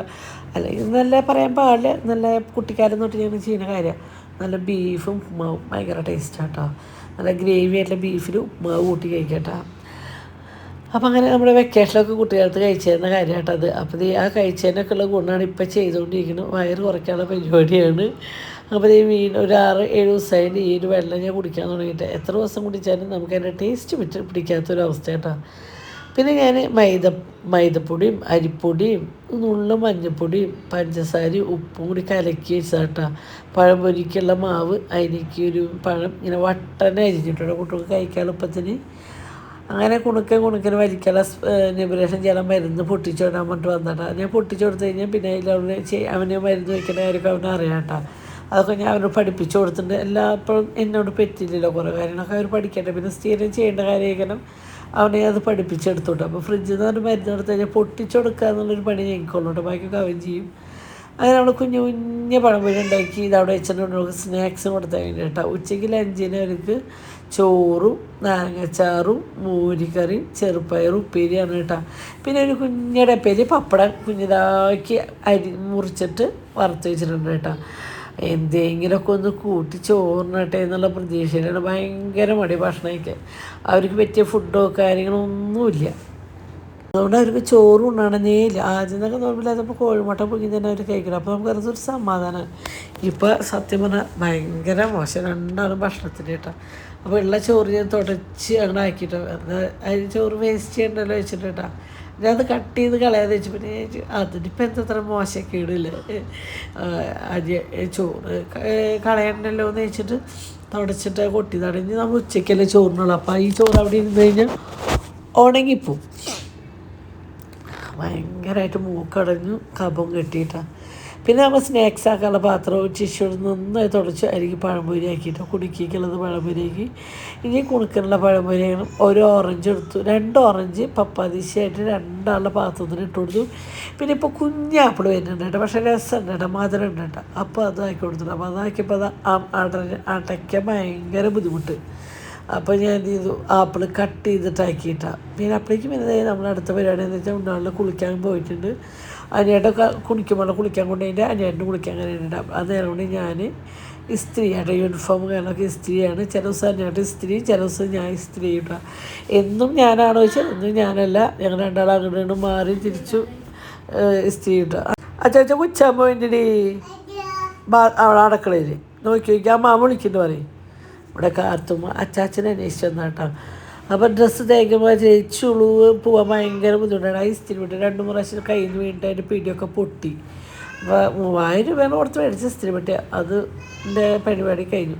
അല്ലെങ്കിൽ നല്ല പറയാൻ പാടില്ല നല്ല കുട്ടിക്കാലം തൊട്ട് ഞാൻ ചെയ്യുന്ന കാര്യമാണ് നല്ല ബീഫും ഉപ്മാവും ഭയങ്കര ടേസ്റ്റാട്ടോ നല്ല ഗ്രേവി ആയിട്ടുള്ള ബീഫിൽ ഉപ്മാവ് കൂട്ടി കഴിക്കട്ടോ അപ്പം അങ്ങനെ നമ്മുടെ വെക്കേഷനൊക്കെ കുട്ടികൾക്ക് കഴിച്ചിരുന്ന കാര്യമായിട്ട് അത്. അപ്പോൾ ആ കഴിച്ചതിനൊക്കെ ഉള്ള ഗുണമാണ് ഇപ്പം ചെയ്തുകൊണ്ടിരിക്കുന്നത് വയറ് കുറയ്ക്കാനുള്ള പരിപാടിയാണ്. അപ്പോൾ ഈ മീൻ ഒരു ആറ് ഏഴ് ദിവസമായിട്ട് ഈ ഒരു വെള്ളം ഞാൻ കുടിക്കാൻ തുടങ്ങിയിട്ട്. എത്ര ദിവസം കുടിച്ചാലും നമുക്ക് അതിന്റെ ടേസ്റ്റ് പിടിച്ച് പിടിക്കാത്തൊരവസ്ഥ കേട്ടോ പിന്നെ ഞാൻ മൈദ മൈദപ്പൊടിയും അരിപ്പൊടിയും നുള്ള മഞ്ഞൾപ്പൊടിയും പഞ്ചസാരയും ഉപ്പും കൂടി കലക്കി വെച്ചാട്ടാ പഴം പൊരിക്കുള്ള മാവ് അതിലേക്ക് ഒരു പഴം ഇങ്ങനെ വട്ടനെ അരിഞ്ഞിട്ടുണ്ട്. കുട്ടികൾക്ക് കഴിക്കാൻ എളുപ്പത്തിന്. അങ്ങനെ കുണുക്കൻ കുണുക്കന് വലിക്കാനുള്ള നെബുലേഷൻ ചെയ്യാൻ മരുന്ന് പൊട്ടിച്ചു വിടാൻ പറഞ്ഞിട്ട് വന്നിട്ടാ ഞാൻ പൊട്ടിച്ചു കൊടുത്തു കഴിഞ്ഞാൽ പിന്നെ അതിലവിടെ അവന് മരുന്ന് വയ്ക്കുന്ന കാര്യമൊക്കെ അവന് അറിയാണ്ട അതൊക്കെ ഞാൻ അവന് പഠിപ്പിച്ചു കൊടുത്തിട്ടുണ്ട്. എല്ലാപ്പോഴും എന്നോട് പറ്റില്ലല്ലോ കുറേ കാര്യങ്ങളൊക്കെ അവർ പഠിക്കട്ടെ. പിന്നെ സ്ഥിരം ചെയ്യേണ്ട കാര്യമായിരിക്കണം അവനെ അത് പഠിപ്പിച്ചെടുത്തോട്ടെ. അപ്പോൾ ഫ്രിഡ്ജിൽ നിന്ന് ഒരു മരുന്ന് എടുത്ത് കഴിഞ്ഞാൽ പൊട്ടിച്ചു കൊടുക്കുക എന്നുള്ളൊരു പണി ഞങ്ങൾക്കുള്ളൂ ബാക്കിയൊക്കെ അവൻ ചെയ്യും. അങ്ങനെ നമ്മൾ കുഞ്ഞു കുഞ്ഞു പഴംപൊരി ഉണ്ടാക്കി ഇത് അവിടെ വെച്ചിട്ടുണ്ട്. സ്നാക്സ് കൊടുത്താൽ വേണ്ടിയിട്ടാണ് ഉച്ചയ്ക്ക് ലഞ്ചിന് അവർക്ക് ചോറും നാരങ്ങച്ചാറും മോരിക്കറിയും ചെറുപ്പയറും ഉപ്പേരിയാണ് കേട്ടോ. പിന്നെ ഒരു കുഞ്ഞിടെ പേര് പപ്പടം കുഞ്ഞിതാക്കി അരി മുറിച്ചിട്ട് വറുത്ത് വെച്ചിട്ടുണ്ട് കേട്ടോ. എന്തെങ്കിലുമൊക്കെ ഒന്ന് കൂട്ടി ചോറിനട്ടെ എന്നുള്ള പ്രതീക്ഷയിലാണ് ഭയങ്കര മടി ഭക്ഷണം കഴിക്കാൻ അവർക്ക് പറ്റിയ ഫുഡോ കാര്യങ്ങളോ ഒന്നുമില്ല. അതുകൊണ്ട് അവർക്ക് ചോറ് ഉണ്ടാണെന്നേ ഇല്ല. ആദ്യം എന്നൊക്കെ നോർമലായപ്പോൾ കോഴിമുട്ട പൊങ്ങി തന്നെ അവർ കഴിക്കണം. അപ്പോൾ നമുക്ക് അതൊരു സമാധാനമാണ് ഇപ്പോൾ സത്യം പറഞ്ഞാൽ ഭയങ്കര മോശം. രണ്ടാളും ഭക്ഷണത്തിന്റെ കേട്ടോ. അപ്പോൾ ഉള്ള ചോറ് ഞാൻ തുടച്ച് അങ്ങനെ ആക്കിയിട്ട് അതിന് ചോറ് വേസ്റ്റ് ചെയ്യണ്ടല്ലോ വെച്ചിട്ട്. ഞാൻ അത് കട്ട് ചെയ്ത് കളയാതെ വെച്ചു. പിന്നെ അതിനിപ്പോൾ എന്തത്ര മോശക്കേടില്ല? അരി ചോറ് കളയണ്ടല്ലോ എന്ന് വെച്ചിട്ട് തുടച്ചിട്ട് കൊട്ടി തടഞ്ഞ് നമ്മൾ ഉച്ചയ്ക്കല്ലേ ചോറിനുള്ളൂ. അപ്പോൾ ഈ ചോറ് അവിടെ ഇരുന്ന് കഴിഞ്ഞാൽ ഉണങ്ങിപ്പോവും. ഭയങ്കരമായിട്ട് മൂക്കടഞ്ഞു കപം കെട്ടിയിട്ടാണ് പിന്നെ നമ്മൾ സ്നാക്സ് ആക്കാനുള്ള പാത്രവും ടിഷ്യൂ നന്നായി തുടച്ച് അരിക്ക് പഴംപൊരി ആക്കിയിട്ട് കുടുക്കിക്കുള്ളത് പഴംപൊരിയാക്കി. ഇനി കുണുക്കനുള്ള പഴംപൊരിയാണ് ഒരു ഓറഞ്ച് എടുത്തു. രണ്ട് ഓറഞ്ച് പപ്പാതിശയായിട്ട് രണ്ടാളുടെ പാത്രത്തിൽ ഇട്ട് കൊടുത്തു. പിന്നെ ഇപ്പോൾ കുഞ്ഞാപ്പിൾ വരുന്നുണ്ട് കേട്ടോ പക്ഷേ രസമുണ്ട് കേട്ടോ മധുരം ഉണ്ട് കേട്ടോ. അപ്പോൾ അതാക്കി കൊടുത്തിട്ട് അപ്പോൾ അതാക്കിയപ്പോൾ അത് ആ- അട അടയ്ക്കാൻ ഭയങ്കര ബുദ്ധിമുട്ട്. അപ്പോൾ ഞാൻ എന്ത് ചെയ്തു? ആപ്പിൾ കട്ട് ചെയ്തിട്ടാക്കിയിട്ടാണ് പിന്നെ അപ്പോഴേക്കും പിന്നെ ദേ നമ്മൾ അടുത്ത പരിപാടി എന്ന് വെച്ചാൽ ഉണ്ണാളിൽ കുളിക്കാൻ പോയിട്ടുണ്ട്. അനിയേട്ടൊക്കെ കുളിക്കുമ്പോൾ കുളിക്കാൻ കൊണ്ടുപോയിട്ട് അനിയേട്ടന് കുളിക്കാൻ അങ്ങനെ ഉണ്ടാവും അത് ഞാൻ ഇസ്ത്രീയാണ് യൂണിഫോം കാര്യങ്ങളൊക്കെ ഇസ്ത്രീയാണ്. ചില ദിവസം അനിയേട്ടൻ ഇസ്ത്രീ ചില ദിവസം ഞാൻ സ്ത്രീ ചെയ്യട്ടോ എന്നും ഞാനാണോ ചോദിച്ചാൽ എന്നും ഞാനല്ല. ഞങ്ങൾ രണ്ടാളും അങ്ങോട്ട് മാറി തിരിച്ചു സ്ത്രീ ഇസ്ത്രി അച്ഛാ അച്ചാച്ച കുച്ചാൻ പോയിന്റെ അവളെ അടുക്കളയിൽ നോക്കി നോക്കി. അമ്മ വിളിക്കുന്നു പറയും. ഇവിടെ കാർത്തുമ്മ അച്ചാച്ചനെ അന്വേഷിച്ചു വന്നാട്ടോ അപ്പം ഡ്രസ്സ് തേക്കുമ്പോൾ ചുളുവ് പോവാൻ ഭയങ്കര ബുദ്ധിമുട്ടാണ്. ആ ഇസ്തിരി വിട്ട് രണ്ട് പ്രാവശ്യം കയ്യിൽ വീണിട്ട് അതിന്റെ പിടിയൊക്കെ പൊട്ടി. അപ്പോൾ മൂവായിരം രൂപയാണ് കൊടുത്ത് മേടിച്ച ഇസ്തിരി പെട്ടി അത് എന്റെ പരിപാടി കഴിഞ്ഞു.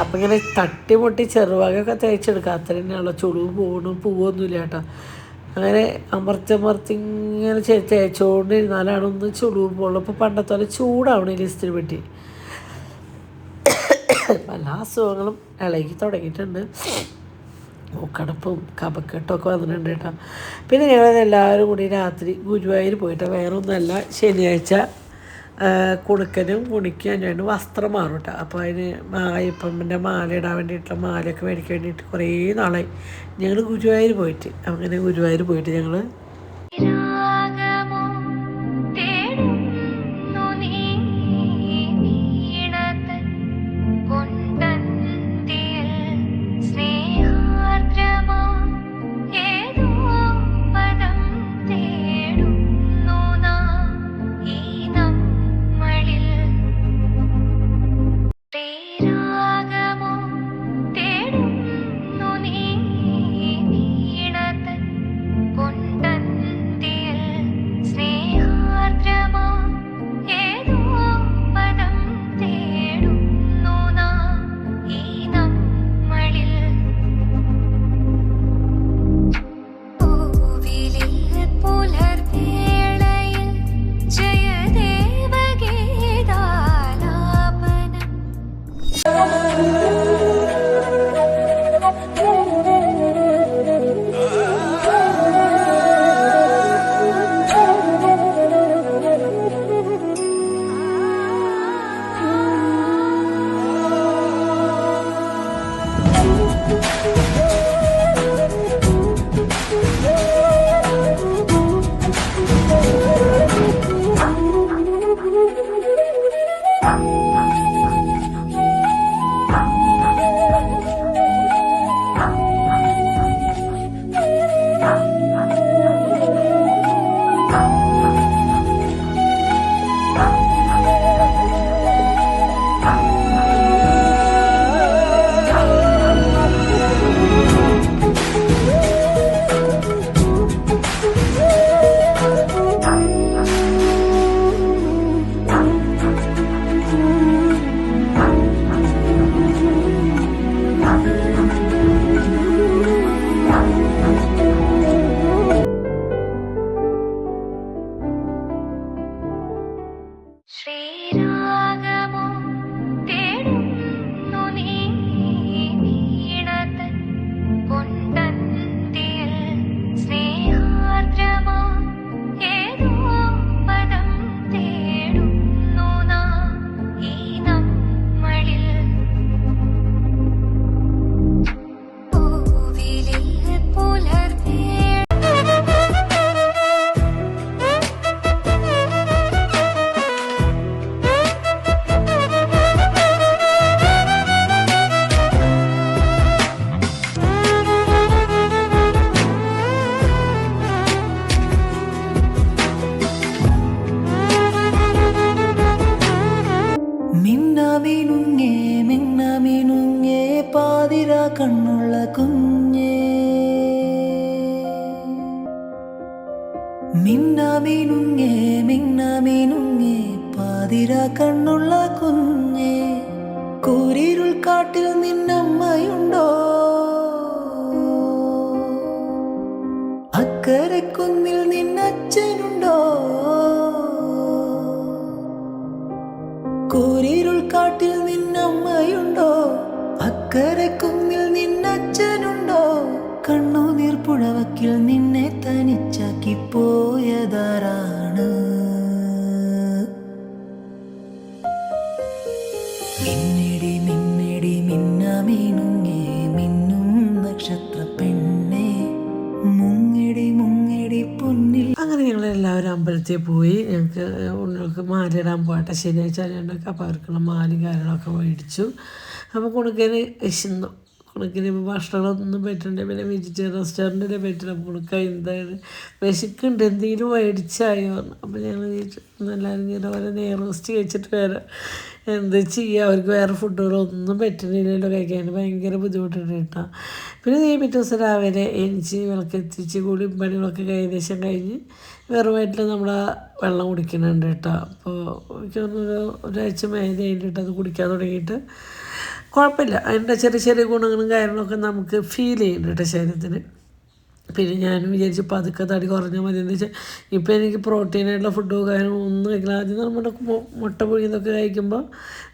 അപ്പം ഇങ്ങനെ തട്ടി മുട്ടി ചെറുവകയൊക്കെ തേച്ചെടുക്കുക അത്ര തന്നെയുള്ള ചുളിവ് പോകണം പോവൊന്നുമില്ല കേട്ടോ. അങ്ങനെ അമർത്തമർത്തി ഇങ്ങനെ ചേ- തേച്ചുകൊണ്ടിരുന്നാലാണ് ഒന്ന് ചുളിവ് പോകുള്ളൂ ഇപ്പോൾ പണ്ടത്തോലെ ചൂടാവണില്ല ഇസ്തിരി പെട്ടി. പല അസുഖങ്ങളും ഇളകി തുടങ്ങിയിട്ടുണ്ട്. മൂക്കടപ്പും കപക്കെട്ടും ഒക്കെ വന്നിട്ടുണ്ട് കേട്ടോ. പിന്നെ ഞങ്ങൾ എല്ലാവരും കൂടി രാത്രി ഗുരുവായൂർ പോയിട്ട് വേറെ ഒന്നല്ല ശനിയാഴ്ച കുണുക്കനും കുണിക്കും വേണ്ടി വസ്ത്രം മാറും കേട്ടോ. അപ്പോൾ അതിന് അയ്യപ്പമ്മന്റെ മാല ഇടാൻ വേണ്ടിയിട്ടുള്ള മാലയൊക്കെ മേടിക്കാൻ വേണ്ടിയിട്ട് കുറേ നാളായി. ഞങ്ങൾ ഗുരുവായൂർ പോയിട്ട് അങ്ങനെ ഗുരുവായൂർ പോയിട്ട് ഞങ്ങൾ മിന്നാമിനുങ്ങേ മിന്നാമിനുങ്ങേ പാതിര കണ്ണുള്ള കുഞ്ഞേ. മിന്നാമിനുങ്ങേ മിന്നാമിനുങ്ങേ പാതിര കണ്ണുള്ള കുഞ്ഞേ. കൂരിരുൾ കാട്ടിൽ നിന്നമ്മയുണ്ടോ? അക്കരെ കുന്നിൽ നിന്നച്ഛനുണ്ടോ? അക്കരെ കുന്നിൽ നിന്നച്ഛനുണ്ടോ? കണ്ണുനീർ പുഴവക്കിൽ നിന്നെ തനിച്ചാക്കി പോയതാരാണ് മിന്നിടി മിന്നിടി മിന്നാമീനുങ്ങേ മിന്നും നക്ഷത്ര പെണ്ണേ മുങ്ങിടി മുങ്ങിടി പൊന്നിൽ. അങ്ങനെ ഞങ്ങൾ എല്ലാവരും അമ്പലത്തിൽ പോയി ഞങ്ങൾക്ക് ഉള്ളിലേക്ക് മാലയിടാൻ പോകട്ടെ. ശനിയാഴ്ച ആയതുകൊണ്ടൊക്കെ അപ്പോൾ അവർക്കുള്ള മാലയും കാര്യങ്ങളൊക്കെ മേടിച്ചു. അപ്പോൾ കുണുക്കന് വിശന്നു. കുണുക്കിന് ഇപ്പോൾ ഭക്ഷണങ്ങളൊന്നും പറ്റുന്നുണ്ട് പിന്നെ വെജിറ്റേറിയൻ റെസ്റ്റോറന്റിനെ പറ്റില്ല കുണുക്ക എന്താണ്? വിശക്കുണ്ട് എന്തെങ്കിലും മേടിച്ചായോ അപ്പോൾ ഞങ്ങൾ എല്ലാവരും ഇങ്ങനെ ഓരോ നെയർ റോസ്റ്റ് കഴിച്ചിട്ട് വരാം എന്ത് ചെയ്യുക അവർക്ക് വേറെ ഫുഡുകളൊന്നും പറ്റുന്നില്ലല്ലോ കഴിക്കാൻ ഭയങ്കര ബുദ്ധിമുട്ടുണ്ട് കേട്ടോ. പിന്നെ നീ പിറ്റേ ദിവസം രാവിലെ എണിച്ച് വിളക്കെത്തിച്ച് കൂടി പണികളൊക്കെ ഏകദേശം കഴിഞ്ഞ് വെറുമായിട്ട് നമ്മൾ വെള്ളം കുടിക്കുന്നുണ്ട് കേട്ടോ. അപ്പോൾ എനിക്ക് തോന്നുന്നു ഒരു ഒരാഴ്ച മേലെ കഴിഞ്ഞിട്ട് അത് കുടിക്കാൻ തുടങ്ങിയിട്ട്. കുഴപ്പമില്ല. അതിന്റെ ചെറിയ ചെറിയ ഗുണങ്ങളും കാര്യങ്ങളൊക്കെ നമുക്ക് ഫീൽ ചെയ്യുന്നുണ്ട് ശരീരത്തിന്. പിന്നെ ഞാനും വിചാരിച്ചു പതുക്കെ തടി കുറഞ്ഞാൽ മതി. എന്ന് വെച്ചാൽ ഇപ്പോൾ എനിക്ക് പ്രോട്ടീനായിട്ടുള്ള ഫുഡ് കാര്യങ്ങളും ഒന്നും കഴിക്കില്ല. ആദ്യം നമ്മുടെ മുട്ട പുഴുങ്ങിയതൊക്കെ കഴിക്കുമ്പോൾ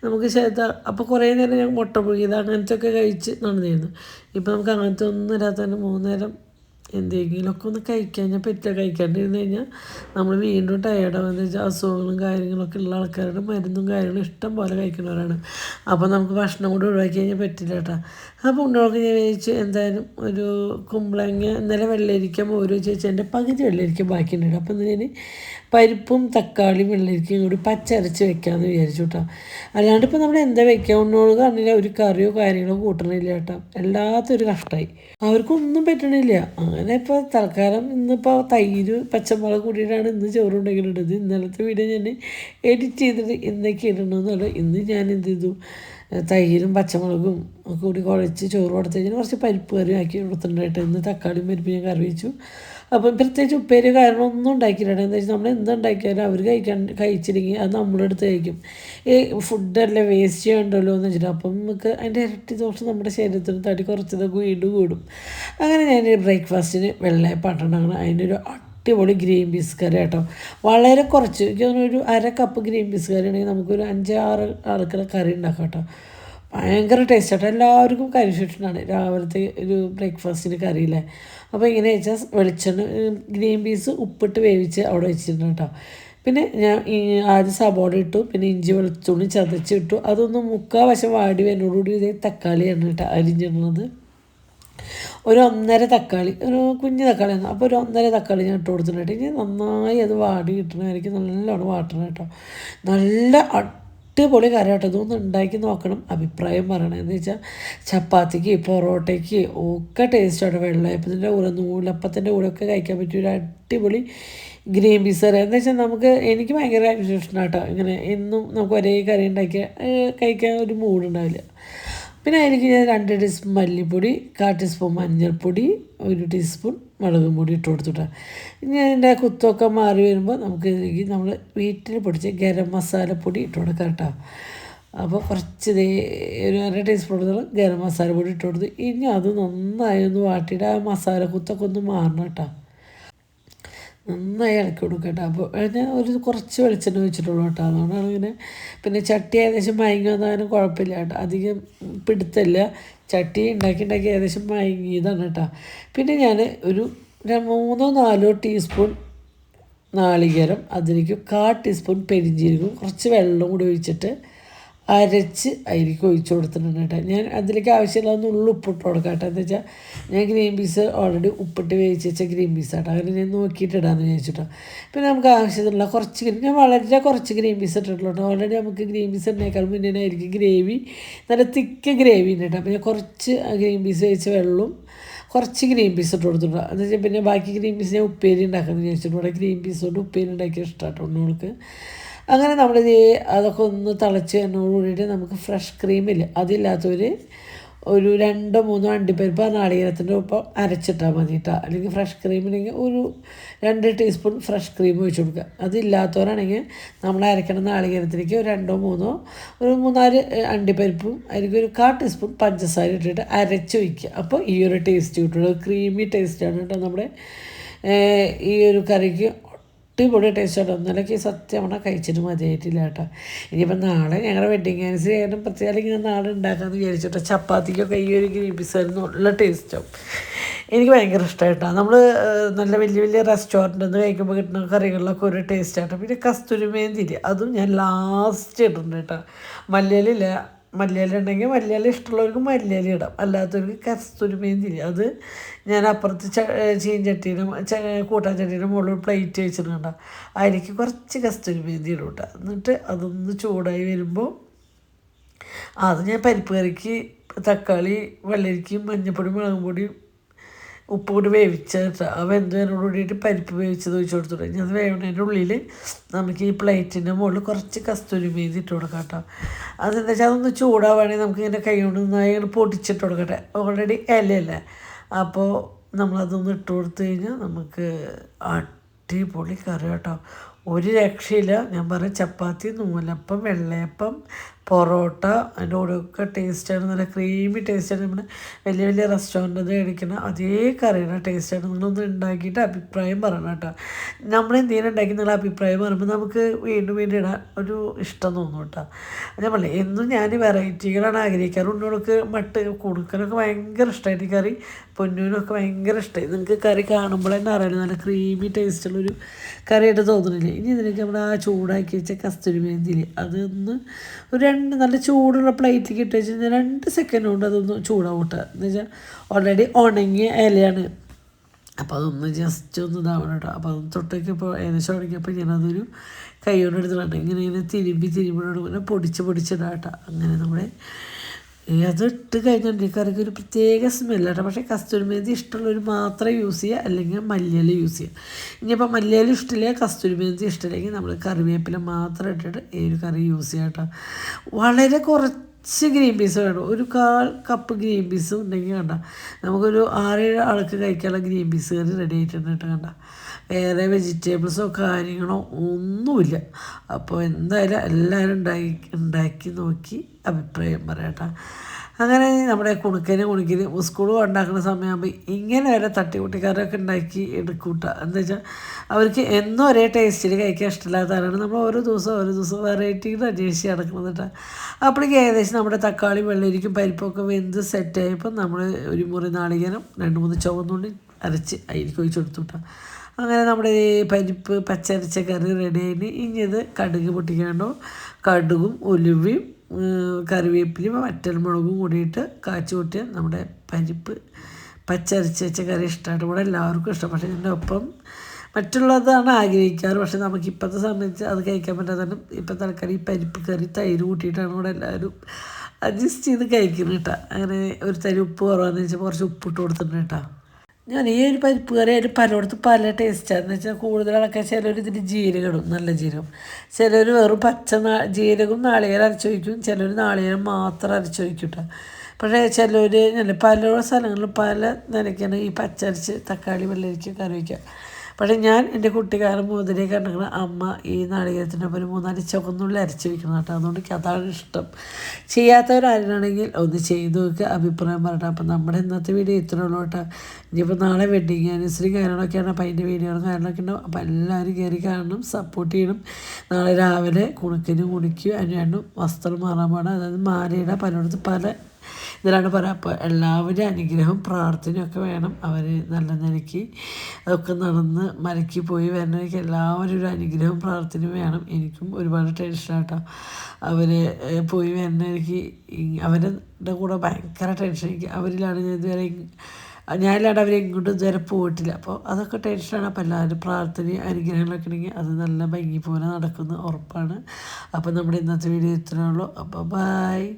നമുക്ക് ശരീരത്തെ അപ്പോൾ കുറേ നേരം ഞാൻ മുട്ട പുഴുങ്ങിയത് അങ്ങനത്തെ ഒക്കെ കഴിച്ച് നടന്നിരുന്നു. ഇപ്പോൾ നമുക്ക് അങ്ങനത്തെ ഒന്നും ഇല്ലാത്ത മൂന്ന് നേരം എന്തെങ്കിലുമൊക്കെ ഒന്ന് കഴിക്കാൻ ഞാൻ പറ്റുക കഴിക്കാണ്ടിരുന്ന് കഴിഞ്ഞാൽ നമ്മൾ വീണ്ടും ടയേർഡ് എന്ന് വെച്ചാൽ അസുഖങ്ങളും കാര്യങ്ങളൊക്കെ ഉള്ള ആൾക്കാരുടെ മരുന്നും കാര്യങ്ങളും ഇഷ്ടം പോലെ കഴിക്കുന്നവരാണ്. അപ്പോൾ നമുക്ക് ഭക്ഷണം കൂടി ഒഴിവാക്കി കഴിഞ്ഞാൽ പറ്റില്ല കേട്ടോ. അപ്പോൾ ഉണ്ടോൾക്ക് ഞാൻ വിചാരിച്ചു എന്തായാലും ഒരു കുമ്പളങ്ങ ഇന്നലെ വെള്ളരിക്ക മോര് ചോദിച്ചാൽ എന്റെ പകുതി വെള്ളരിക്ക ബാക്കിയുണ്ട് അപ്പോൾ ഇന്ന് ഞാൻ പരിപ്പും തക്കാളിയും വെള്ളരിക്കയും കൂടി പച്ചരച്ച് വെക്കാമെന്ന് വിചാരിച്ചു കേട്ടോ അല്ലാണ്ട് ഇപ്പോൾ നമ്മൾ എന്താ വെക്കുക പറഞ്ഞില്ല. ഒരു കറിയോ കാര്യങ്ങളോ കൂട്ടണില്ല കേട്ടോ എല്ലാത്തൊരു കഷ്ടമായി അവർക്കൊന്നും പറ്റണില്ല. അങ്ങനെ ഇപ്പോൾ തൽക്കാലം ഇന്നിപ്പോൾ തൈര് പച്ചമുളക് കൂടിയിട്ടാണ് ഇന്ന് ചോറുണ്ടെങ്കിലുണ്ടത് ഇന്നലത്തെ വീഡിയോ ഞാൻ എഡിറ്റ് ചെയ്തിട്ട് ഇന്നൊക്കെ ഇടണമെന്നുള്ളത് ഇന്ന് ഞാൻ എന്ത് ചെയ്തു? തൈരും പച്ചമുളകും കൂടി കുഴച്ച് ചോറ് കൊടുത്തു കഴിഞ്ഞാൽ കുറച്ച് പരിപ്പ് കറി ആക്കി കൊടുത്തിട്ടുണ്ടായിട്ട്. ഇന്ന് തക്കാളിയും പരിപ്പ് ഞാൻ കറി വെച്ചു. അപ്പം പ്രത്യേകിച്ച് ഉപ്പേരി കാരണം ഒന്നും ഉണ്ടാക്കിയില്ല എന്താ വെച്ചാൽ നമ്മൾ എന്തുണ്ടാക്കിയാലും അവർ കഴിക്കാൻ കഴിച്ചില്ലെങ്കിൽ അത് നമ്മുടെ അടുത്ത് കഴിക്കും. ഈ ഫുഡല്ലേ വേസ്റ്റ് ചെയ്യണ്ടല്ലോ എന്ന് വെച്ചിട്ട് അപ്പം നമുക്ക് അതിന്റെ ഇരട്ടി ദോഷം നമ്മുടെ ശരീരത്തിന് തടി കുറച്ചതൊക്കെ വീണ്ടും കൂടും. അങ്ങനെ ഞാൻ ബ്രേക്ക്ഫാസ്റ്റിന് വെള്ളയപ്പം ഉണ്ടാക്കണം അതിന്റെ ഒരു അടിപൊളി ഗ്രീൻ പീസ് കറി കേട്ടോ വളരെ കുറച്ച്. ഒരു അര കപ്പ് ഗ്രീൻ പീസ് കറി ഉണ്ടെങ്കിൽ നമുക്കൊരു അഞ്ച് ആറ് കറി ഉണ്ടാക്കാം കേട്ടോ. ഭയങ്കര ടേസ്റ്റ് ആട്ടോ. എല്ലാവർക്കും കരി ഇഷ്ടമാണ് രാവിലത്തെ ഒരു ബ്രേക്ക്ഫാസ്റ്റിന് കറിയില്ലേ? അപ്പോൾ ഇങ്ങനെ വെച്ചാൽ വെളിച്ചെണ്ണ ഗ്രീൻ പീസ് ഉപ്പിട്ട് വേവിച്ച് അവിടെ വെച്ചിട്ടുണ്ട് കേട്ടോ. പിന്നെ ഞാൻ ആദ്യം സബോള ഇട്ടു പിന്നെ ഇഞ്ചി വെളുത്തുള്ളി ചതച്ചിട്ടു അതൊന്നും അതൊന്ന് മുക്കാൽ വശം വാടി വരുന്നതോടുകൂടി ഇതേ തക്കാളിയാണ് കേട്ടോ അരിഞ്ഞിടുന്നത് ഒരു ഒന്നര തക്കാളി ഒരു കുഞ്ഞു തക്കാളി ആണ് അപ്പോൾ ഒരു ഒന്നര തക്കാളി ഞാൻ ഇട്ട് കൊടുത്തിട്ടുണ്ട്. ഇനി നന്നായി അത് വാടി കിട്ടണമായിരിക്കും നല്ലോണം വാട്ടണം കേട്ടോ. നല്ല അടിപൊളി കാര്യമായിട്ട് ഇതൊന്ന് ഉണ്ടാക്കി നോക്കണം. അഭിപ്രായം പറയണം എന്ന് വെച്ചാൽ ചപ്പാത്തിക്ക് പൊറോട്ടയ്ക്ക് ഒക്കെ ടേസ്റ്റാണ് വെള്ളയപ്പത്തിന്റെ കൂടെ നൂലപ്പത്തിന്റെ കൂടെ ഒക്കെ കഴിക്കാൻ പറ്റിയ ഒരു അടിപൊളി ഗ്രീൻ പീസ് കറി. എന്ന് വെച്ചാൽ നമുക്ക് എനിക്ക് ഭയങ്കര ഇഷ്ടമാണ് കേട്ടോ ഇങ്ങനെ എന്നും നമുക്ക് ഒരേ കറി ഉണ്ടാക്കിയ കഴിക്കാൻ ഒരു മൂഡുണ്ടാവില്ല പിന്നെ അതിലേക്ക് ഞാൻ രണ്ട് ടീസ്പൂൺ മല്ലിപ്പൊടി കാൽ ടീസ്പൂൺ മഞ്ഞൾപ്പൊടി ഒരു ടീസ്പൂൺ മുളകും പൊടി ഇട്ട് കൊടുത്തിട്ട്. ഇനി അതിന്റെ കുത്തൊക്കെ മാറി വരുമ്പോൾ നമുക്ക് നമ്മൾ വീട്ടിൽ പൊടിച്ച് ഗരം മസാലപ്പൊടി ഇട്ട് കൊടുക്കാം കേട്ടോ. അപ്പോൾ കുറച്ച് ഒരു അര എടുത്തോളം ഗരം മസാല പൊടി ഇട്ട് കൊടുത്ത് ഇനി അത് നന്നായി ഒന്ന് വാട്ടിയിട്ട് ആ മസാല കുത്തൊക്കെ ഒന്ന് മാറണം കേട്ടോ. നന്നായി ഇളക്കി കൊടുക്കട്ടെ. അപ്പോൾ ഞാൻ ഒരു കുറച്ച് വെളിച്ചെണ്ണ വെച്ചിട്ടുള്ളൂ കേട്ടോ. അതുകൊണ്ടാണ് ഇങ്ങനെ പിന്നെ ചട്ടി ഏകദേശം മയങ്ങി വന്നാലും കുഴപ്പമില്ല കേട്ടോ. അധികം പിടുത്തല്ല ചട്ടി ഉണ്ടാക്കി ഉണ്ടാക്കി ഏകദേശം മയങ്ങിയതാണ് കേട്ടോ. പിന്നെ ഞാൻ ഒരു മൂന്നോ നാലോ ടീസ്പൂൺ നാളികേരം അതിലേക്ക് കാ ടീസ്പൂൺ പെരിഞ്ചീരകം കുറച്ച് വെള്ളം കൂടി ഒഴിച്ചിട്ട് അരച്ച് അതിലേക്ക് ഒഴിച്ച് കൊടുത്തിട്ടുണ്ട് കേട്ടോ. ഞാൻ അതിലേക്ക് ആവശ്യമുള്ള ഒന്ന് ഉള്ളു ഉപ്പിട്ട് കൊടുക്കാം കേട്ടോ. എന്താ വെച്ചാൽ ഞാൻ ഗ്രീൻ പീസ് ഓൾറെഡി ഉപ്പിട്ട് വേവിച്ച് വെച്ച ഗ്രീൻ പീസ് ആട്ടോ. അങ്ങനെ ഞാൻ നോക്കിയിട്ട് ഇടാമെന്ന് വിചാരിച്ചിട്ടോ. പിന്നെ നമുക്ക് ആവശ്യത്തിനുള്ള കുറച്ച് ഞാൻ വളരെ കുറച്ച് ഗ്രീൻ പീസ് ഇട്ടിട്ടുള്ളൂ കേട്ടോ. ഓൾറെഡി നമുക്ക് ഗ്രീൻ പീസ് ഇടുന്നേക്കാൾ മുന്നേ ആയിരിക്കും ഗ്രേവി. നല്ല തിക്ക് ഗ്രേവി ഉണ്ട് കേട്ടോ. ഞാൻ കുറച്ച് ഗ്രീൻ പീസ് വെച്ച വെള്ളവും കുറച്ച് ഗ്രീൻ പീസ് ഇട്ട് കൊടുത്തിട്ടുണ്ട് എന്ന് വെച്ചാൽ പിന്നെ ബാക്കി ഗ്രീൻ പീസ് ഞാൻ ഉപ്പേരി ഉണ്ടാക്കാമെന്ന് ചോദിച്ചിട്ടുണ്ട് ഗ്രീൻ പീസ് കൊണ്ട് ഉപ്പേരി ഉണ്ടാക്കിയ ഇഷ്ടമാട്ടോ ഉണ്ണുകൾക്ക്. അങ്ങനെ നമ്മൾ ഇത് അതൊക്കെ ഒന്ന് തിളച്ച് എന്നോട് കൂടിയിട്ട് നമുക്ക് ഫ്രഷ് ക്രീമില്ല അതില്ലാത്തവർ ഒരു രണ്ടോ മൂന്നോ അണ്ടിപ്പരിപ്പ് ആ നാളികേരത്തിന്റെ ഒപ്പം അരച്ചിട്ടാൽ മതി കേട്ടോ അല്ലെങ്കിൽ ഫ്രഷ് ക്രീമിനെങ്കിൽ ഒരു രണ്ട് ടീസ്പൂൺ ഫ്രഷ് ക്രീം ഒഴിച്ച് കൊടുക്കുക. അതില്ലാത്തവരാണെങ്കിൽ നമ്മൾ അരയ്ക്കണ നാളികേരത്തിലേക്ക് ഒരു രണ്ടോ മൂന്നോ ഒരു മൂന്നാൽ അണ്ടിപ്പരിപ്പും അതിലേക്ക് ഒരു കാ ടീസ്പൂൺ പഞ്ചസാര ഇട്ടിട്ട് അരച്ച് വയ്ക്കുക അപ്പോൾ ഈ ഒരു ടേസ്റ്റ് കിട്ടുള്ളൂ. ക്രീമി ടേസ്റ്റാണ് കേട്ടോ നമ്മുടെ ഈ ഒരു കറിക്ക് അടിപൊളി ടേസ്റ്റാണ് ഒന്നരക്ക് സത്യം പറഞ്ഞാൽ കഴിച്ചിട്ട് മതിയായിട്ടില്ല കേട്ടോ. ഇനിയിപ്പോൾ നാളെ ഞങ്ങളുടെ വെഡിങ് ആനിവേഴ്സറി ആയാലും പ്രത്യേകം ഇങ്ങനെ നാളെ ഉണ്ടാക്കാമെന്ന് വിചാരിച്ചിട്ട് ചപ്പാത്തിക്കൊക്കെ ഈ ഒരു ഗ്രീൻ നല്ല ടേസ്റ്റും എനിക്ക് ഭയങ്കര ഇഷ്ടമായിട്ടാണ് നമ്മൾ നല്ല വലിയ വലിയ റെസ്റ്റോറന്റിൽ നിന്ന് കഴിക്കുമ്പോൾ കിട്ടുന്ന കറികളിലൊക്കെ ഒരു ടേസ്റ്റ് ആട്ടോ. പിന്നെ കസ്തൂരി മേന്തിരി അതും ഞാൻ ലാസ്റ്റ് ഇടുന്നുണ്ട് കേട്ടോ. മല്ലിയിലില്ല. മല്ലിയില ഉണ്ടെങ്കിൽ മല്ലിയില ഇഷ്ടമുള്ളവർക്ക് മല്ലിയില ഇടാം. അല്ലാത്തവർക്ക് കസ്തൂരി മേന്തി അത് ഞാൻ അപ്പുറത്ത് ച ചീഞ്ചട്ടീനും കൂട്ടാൻ ചട്ടിയിലും മുകളിൽ പ്ലേറ്റ് വെച്ചിട്ടുണ്ട് അതിലേക്ക് കുറച്ച് കസ്തൂരി മേന്തി ഇടും കേട്ടോ. എന്നിട്ട് അതൊന്ന് ചൂടായി വരുമ്പോൾ അത് ഞാൻ പരിപ്പ് കറിക്ക് തക്കാളി വെള്ളരിക്കയും മഞ്ഞപ്പൊടി മുളകും പൊടിയും ഉപ്പ് കൂടി വേവിച്ചിട്ട് ആ വെന്തതിനോട് കൂടിയിട്ട് പരിപ്പ് വേവിച്ചത് ഒഴിച്ചു കൊടുത്തു തുടങ്ങി അത് വേവണതിന്റെ ഉള്ളിൽ നമുക്ക് ഈ പ്ലേറ്റിന്റെ മുകളിൽ കുറച്ച് കസ്തൂരി മേതി ഇട്ട് കൊടുക്കാം കേട്ടോ അതെന്താ വെച്ചാൽ അതൊന്ന് ചൂടാവുകയാണെങ്കിൽ നമുക്ക് ഇങ്ങനെ കൈ കൊണ്ട് നന്നായി പൊടിച്ചിട്ട് കൊടുക്കട്ടെ. ഓൾറെഡി ഇലയല്ലേ? അപ്പോൾ നമ്മളതൊന്ന് ഇട്ട് കൊടുത്തു കഴിഞ്ഞാൽ നമുക്ക് അടിപൊളി കറി കേട്ടോ. ഒരു രക്ഷയില്ല. ഞാൻ പറയാം ചപ്പാത്തി നൂലപ്പം വെള്ളയപ്പം പൊറോട്ട അതിന്റെ കൂടെയൊക്കെ ടേസ്റ്റാണ് നല്ല ക്രീമി ടേസ്റ്റാണ് നമ്മുടെ വലിയ വലിയ റെസ്റ്റോറന്റിൽ നിന്ന് കഴിക്കുന്ന അതേ കറിയാണ് ടേസ്റ്റാണ് നിങ്ങളൊന്ന് ഉണ്ടാക്കിയിട്ട് അഭിപ്രായം പറയണം കേട്ടോ. നമ്മൾ എന്തെങ്കിലും ഉണ്ടാക്കി നല്ല അഭിപ്രായം പറയുമ്പോൾ നമുക്ക് വീണ്ടും വീണ്ടും ഇടാൻ ഒരു ഇഷ്ടം തോന്നും കേട്ടോ. ഞാൻ എന്നും ഞാൻ വെറൈറ്റികളാണ് ആഗ്രഹിക്കാറ്. ഉണ്ണോൾക്ക് മട്ട് കൊടുക്കാനൊക്കെ ഭയങ്കര ഇഷ്ടമായിട്ട് കറി പൊന്നൂനൊക്കെ ഭയങ്കര ഇഷ്ടമായി. നിങ്ങൾക്ക് കറി കാണുമ്പോൾ തന്നെ അറിയാലോ നല്ല ക്രീമി ടേസ്റ്റുള്ളൊരു കറിയായിട്ട് തോന്നുന്നില്ലേ? ഇനി ഇതിലേക്ക് നമ്മൾ ആ ചൂടാക്കി വെച്ച കസ്തൂരി മേന്തിയിൽ അതൊന്ന് ഒരു രണ്ട് നല്ല ചൂടുള്ള പ്ലേറ്റിൽ ഇട്ട് വെച്ച് കഴിഞ്ഞാൽ രണ്ട് സെക്കൻഡ് കൊണ്ട് അതൊന്ന് ചൂടാവട്ടെ. എന്ന് വെച്ചാൽ ഓൾറെഡി ഉണങ്ങിയ ഇലയാണ്. അപ്പോൾ അതൊന്ന് ജസ്റ്റ് ഒന്ന് ഇതാവണം കേട്ടോ അപ്പോൾ അതൊന്ന് തൊട്ടേക്ക് ഇപ്പോൾ ഏകദേശം ഉണങ്ങിയപ്പോൾ ഞാനതൊരു കൈ കൊണ്ട് എടുത്തിട്ടുണ്ട് ഇങ്ങനെ ഇങ്ങനെ തിരുമ്പി തിരുമ്പിനോട് പൊടിച്ച് പൊടിച്ചിടാം കേട്ടോ അങ്ങനെ നമ്മുടെ അത് ഇട്ട് കഴിഞ്ഞിട്ട് ഈ കറിക്ക് ഒരു പ്രത്യേക സ്മെല്ലാണ് പക്ഷേ കസ്തൂരി മേന്തി ഇഷ്ടമുള്ളവർ മാത്രം യൂസ് ചെയ്യുക അല്ലെങ്കിൽ മല്ലിയില യൂസ് ചെയ്യുക. ഇനിയിപ്പോൾ മല്ലിയില ഇഷ്ടമില്ല കസ്തൂരി മേന്തി ഇഷ്ടമില്ലെങ്കിൽ നമ്മൾ കറിവേപ്പില മാത്രം ഇട്ടിട്ട് ഈ ഒരു കറി യൂസ് ചെയ്യാം കേട്ടോ. വളരെ കുറച്ച് ഗ്രീൻ പീസ് വേണം. ഒരു കാൽ കപ്പ് ഗ്രീൻ പീസ് ഉണ്ടെങ്കിൽ കണ്ട നമുക്കൊരു ആറേഴ് ആൾക്ക് കഴിക്കാനുള്ള ഗ്രീൻ പീസ് കറി റെഡി ആയിട്ടുണ്ട് കേട്ടോ കണ്ട. വേറെ വെജിറ്റബിൾസോ കാര്യങ്ങളോ ഒന്നുമില്ല. അപ്പോൾ എന്തായാലും എല്ലാവരും ഉണ്ടാക്കി ഉണ്ടാക്കി നോക്കി അഭിപ്രായം പറയട്ടെ. അങ്ങനെ നമ്മുടെ കുണുക്കനെ കുണുക്കിന് സ്കൂൾ ഉണ്ടാക്കുന്ന സമയമാകുമ്പോൾ ഇങ്ങനെ വരെ തട്ടിക്കുട്ടിക്കാരൊക്കെ ഉണ്ടാക്കി എടുക്കൂട്ട. എന്താ വെച്ചാൽ അവർക്ക് എന്നും ഒരേ ടേസ്റ്റിൽ കഴിക്കാൻ ഇഷ്ടമില്ലാത്തവരാണ് നമ്മൾ ഓരോ ദിവസം ഓരോ ദിവസം വെറൈറ്റി അന്വേഷിച്ച് നടക്കുന്നത് അപ്പോഴേക്ക് ഏകദേശം നമ്മുടെ തക്കാളി വെള്ളരിക്കും പരിപ്പൊക്കെ വെന്ത് സെറ്റായപ്പോൾ നമ്മൾ ഒരു മുറി നാളികേരം രണ്ട് മൂന്ന് ചുവന്നുള്ളി അരച്ച് അതിലേക്ക് ഒഴിച്ചു കൊടുത്തു അങ്ങനെ നമ്മുടെ പരിപ്പ് പച്ചരച്ച കറി റെഡി ആയിട്ട് ഇനി ഇത് കടുക് പൊട്ടിക്കാണ്ടോ? കടുകും ഉലുവയും കറിവേപ്പിലും വറ്റൽമുളകും കൂടിയിട്ട് കാച്ചി കൂട്ടിയ നമ്മുടെ പരിപ്പ് പച്ചരച്ച് വെച്ച കറി ഇഷ്ടമാണ് ഇവിടെ എല്ലാവർക്കും ഇഷ്ടം. പക്ഷേ ഇതിന്റെ ഒപ്പം മറ്റുള്ളതാണ് ആഗ്രഹിക്കാറ്. പക്ഷെ നമുക്ക് ഇപ്പോഴത്തെ സമയത്ത് അത് കഴിക്കാൻ പറ്റാതെ ഇപ്പം തൽക്കാലം ഈ പരിപ്പ് കറി തൈര് കൂട്ടിയിട്ടാണ് ഇവിടെ എല്ലാവരും അഡ്ജസ്റ്റ് ചെയ്ത് കഴിക്കുന്നത് കേട്ടോ. അങ്ങനെ ഒരു തരി ഉപ്പ് കുറവാണെന്ന് വെച്ചാൽ കുറച്ച് ഉപ്പിട്ട് കൊടുത്തിട്ടുണ്ട് കേട്ടോ. ഞാൻ ഈ ഒരു പരിപ്പ് കറി അതിൽ പലയിടത്ത് പല ടേസ്റ്റാണ് എന്ന് വെച്ചാൽ കൂടുതലൊക്കെ ചിലർ ഇതിന് ജീരകം ഇടും നല്ല ജീരകം. ചിലർ വെറും പച്ച നാ ജീരകം നാളികേരം അരച്ചൊഴിക്കും ചിലർ നാളികേരം മാത്രം അരച്ചൊഴിക്കും കേട്ടോ പക്ഷേ ചിലർ ഞാൻ പല സ്ഥലങ്ങളിലും പല നിലയ്ക്കാണ് ഈ പച്ചരച്ച് തക്കാളി വെള്ളരിക്ക കറി വയ്ക്കുക പക്ഷേ ഞാൻ എന്റെ കുട്ടിക്കാലം മുതലേ കണ്ടെങ്കിൽ അമ്മ ഈ നാളികേരത്തിന്റെ ഒരു മൂന്നാൽ ചുവന്നുള്ളി അരച്ച് വെക്കണം കേട്ടോ. അതുകൊണ്ട് എനിക്ക് അതാണ് ഇഷ്ടം. ചെയ്യാത്തവരാരാണെങ്കിൽ ഒന്ന് ചെയ്ത് നോക്കുക അഭിപ്രായം പറയട്ടെ അപ്പം നമ്മുടെ ഇന്നത്തെ വീഡിയോ ഇത്ര ഉള്ളൂ കേട്ടോ. ഇനിയിപ്പോൾ നാളെ വെഡിങ് ആനിവേഴ്സറി കാര്യങ്ങളൊക്കെയാണ്. അപ്പം അതിന്റെ വീഡിയോകളും കാര്യങ്ങളൊക്കെ ഉണ്ടാവും. അപ്പം എല്ലാവരും കയറി കാണണം സപ്പോർട്ട് ചെയ്യണം. നാളെ രാവിലെ കുണുക്കിന് കുണിക്കും അതിന് വസ്ത്രം മാറാൻ പാടാം അതായത് മാലയുടെ പലയിടത്ത് പല ഇതിലാണ് പറയുക അപ്പോൾ എല്ലാവരും അനുഗ്രഹവും പ്രാർത്ഥനയും ഒക്കെ വേണം അവർ നല്ല നിലയ്ക്ക് അതൊക്കെ നടന്ന് മലക്കി പോയി വരണമെങ്കിൽ എല്ലാവരും ഒരു അനുഗ്രഹവും പ്രാർത്ഥനയും വേണം. എനിക്കും ഒരുപാട് ടെൻഷനാട്ടോ അവർ പോയി വരണമെനിക്ക് അവരുടെ കൂടെ ഭയങ്കര ടെൻഷൻ എനിക്ക് അവരിലാണ് ഞാൻ ഇതുവരെ ഞാനില്ലാണ്ട് അവരെങ്ങോട്ടും ഇതുവരെ പോയിട്ടില്ല. അപ്പോൾ അതൊക്കെ ടെൻഷനാണ് അപ്പോൾ എല്ലാവരും പ്രാർത്ഥനയും അനുഗ്രഹങ്ങളൊക്കെ ഉണ്ടെങ്കിൽ അത് നല്ല ഭംഗി പോലെ നടക്കുന്ന ഉറപ്പാണ്. അപ്പോൾ നമ്മുടെ ഇന്നത്തെ വീഡിയോ ഇത്രയേ ഉള്ളൂ. അപ്പോൾ ബായ്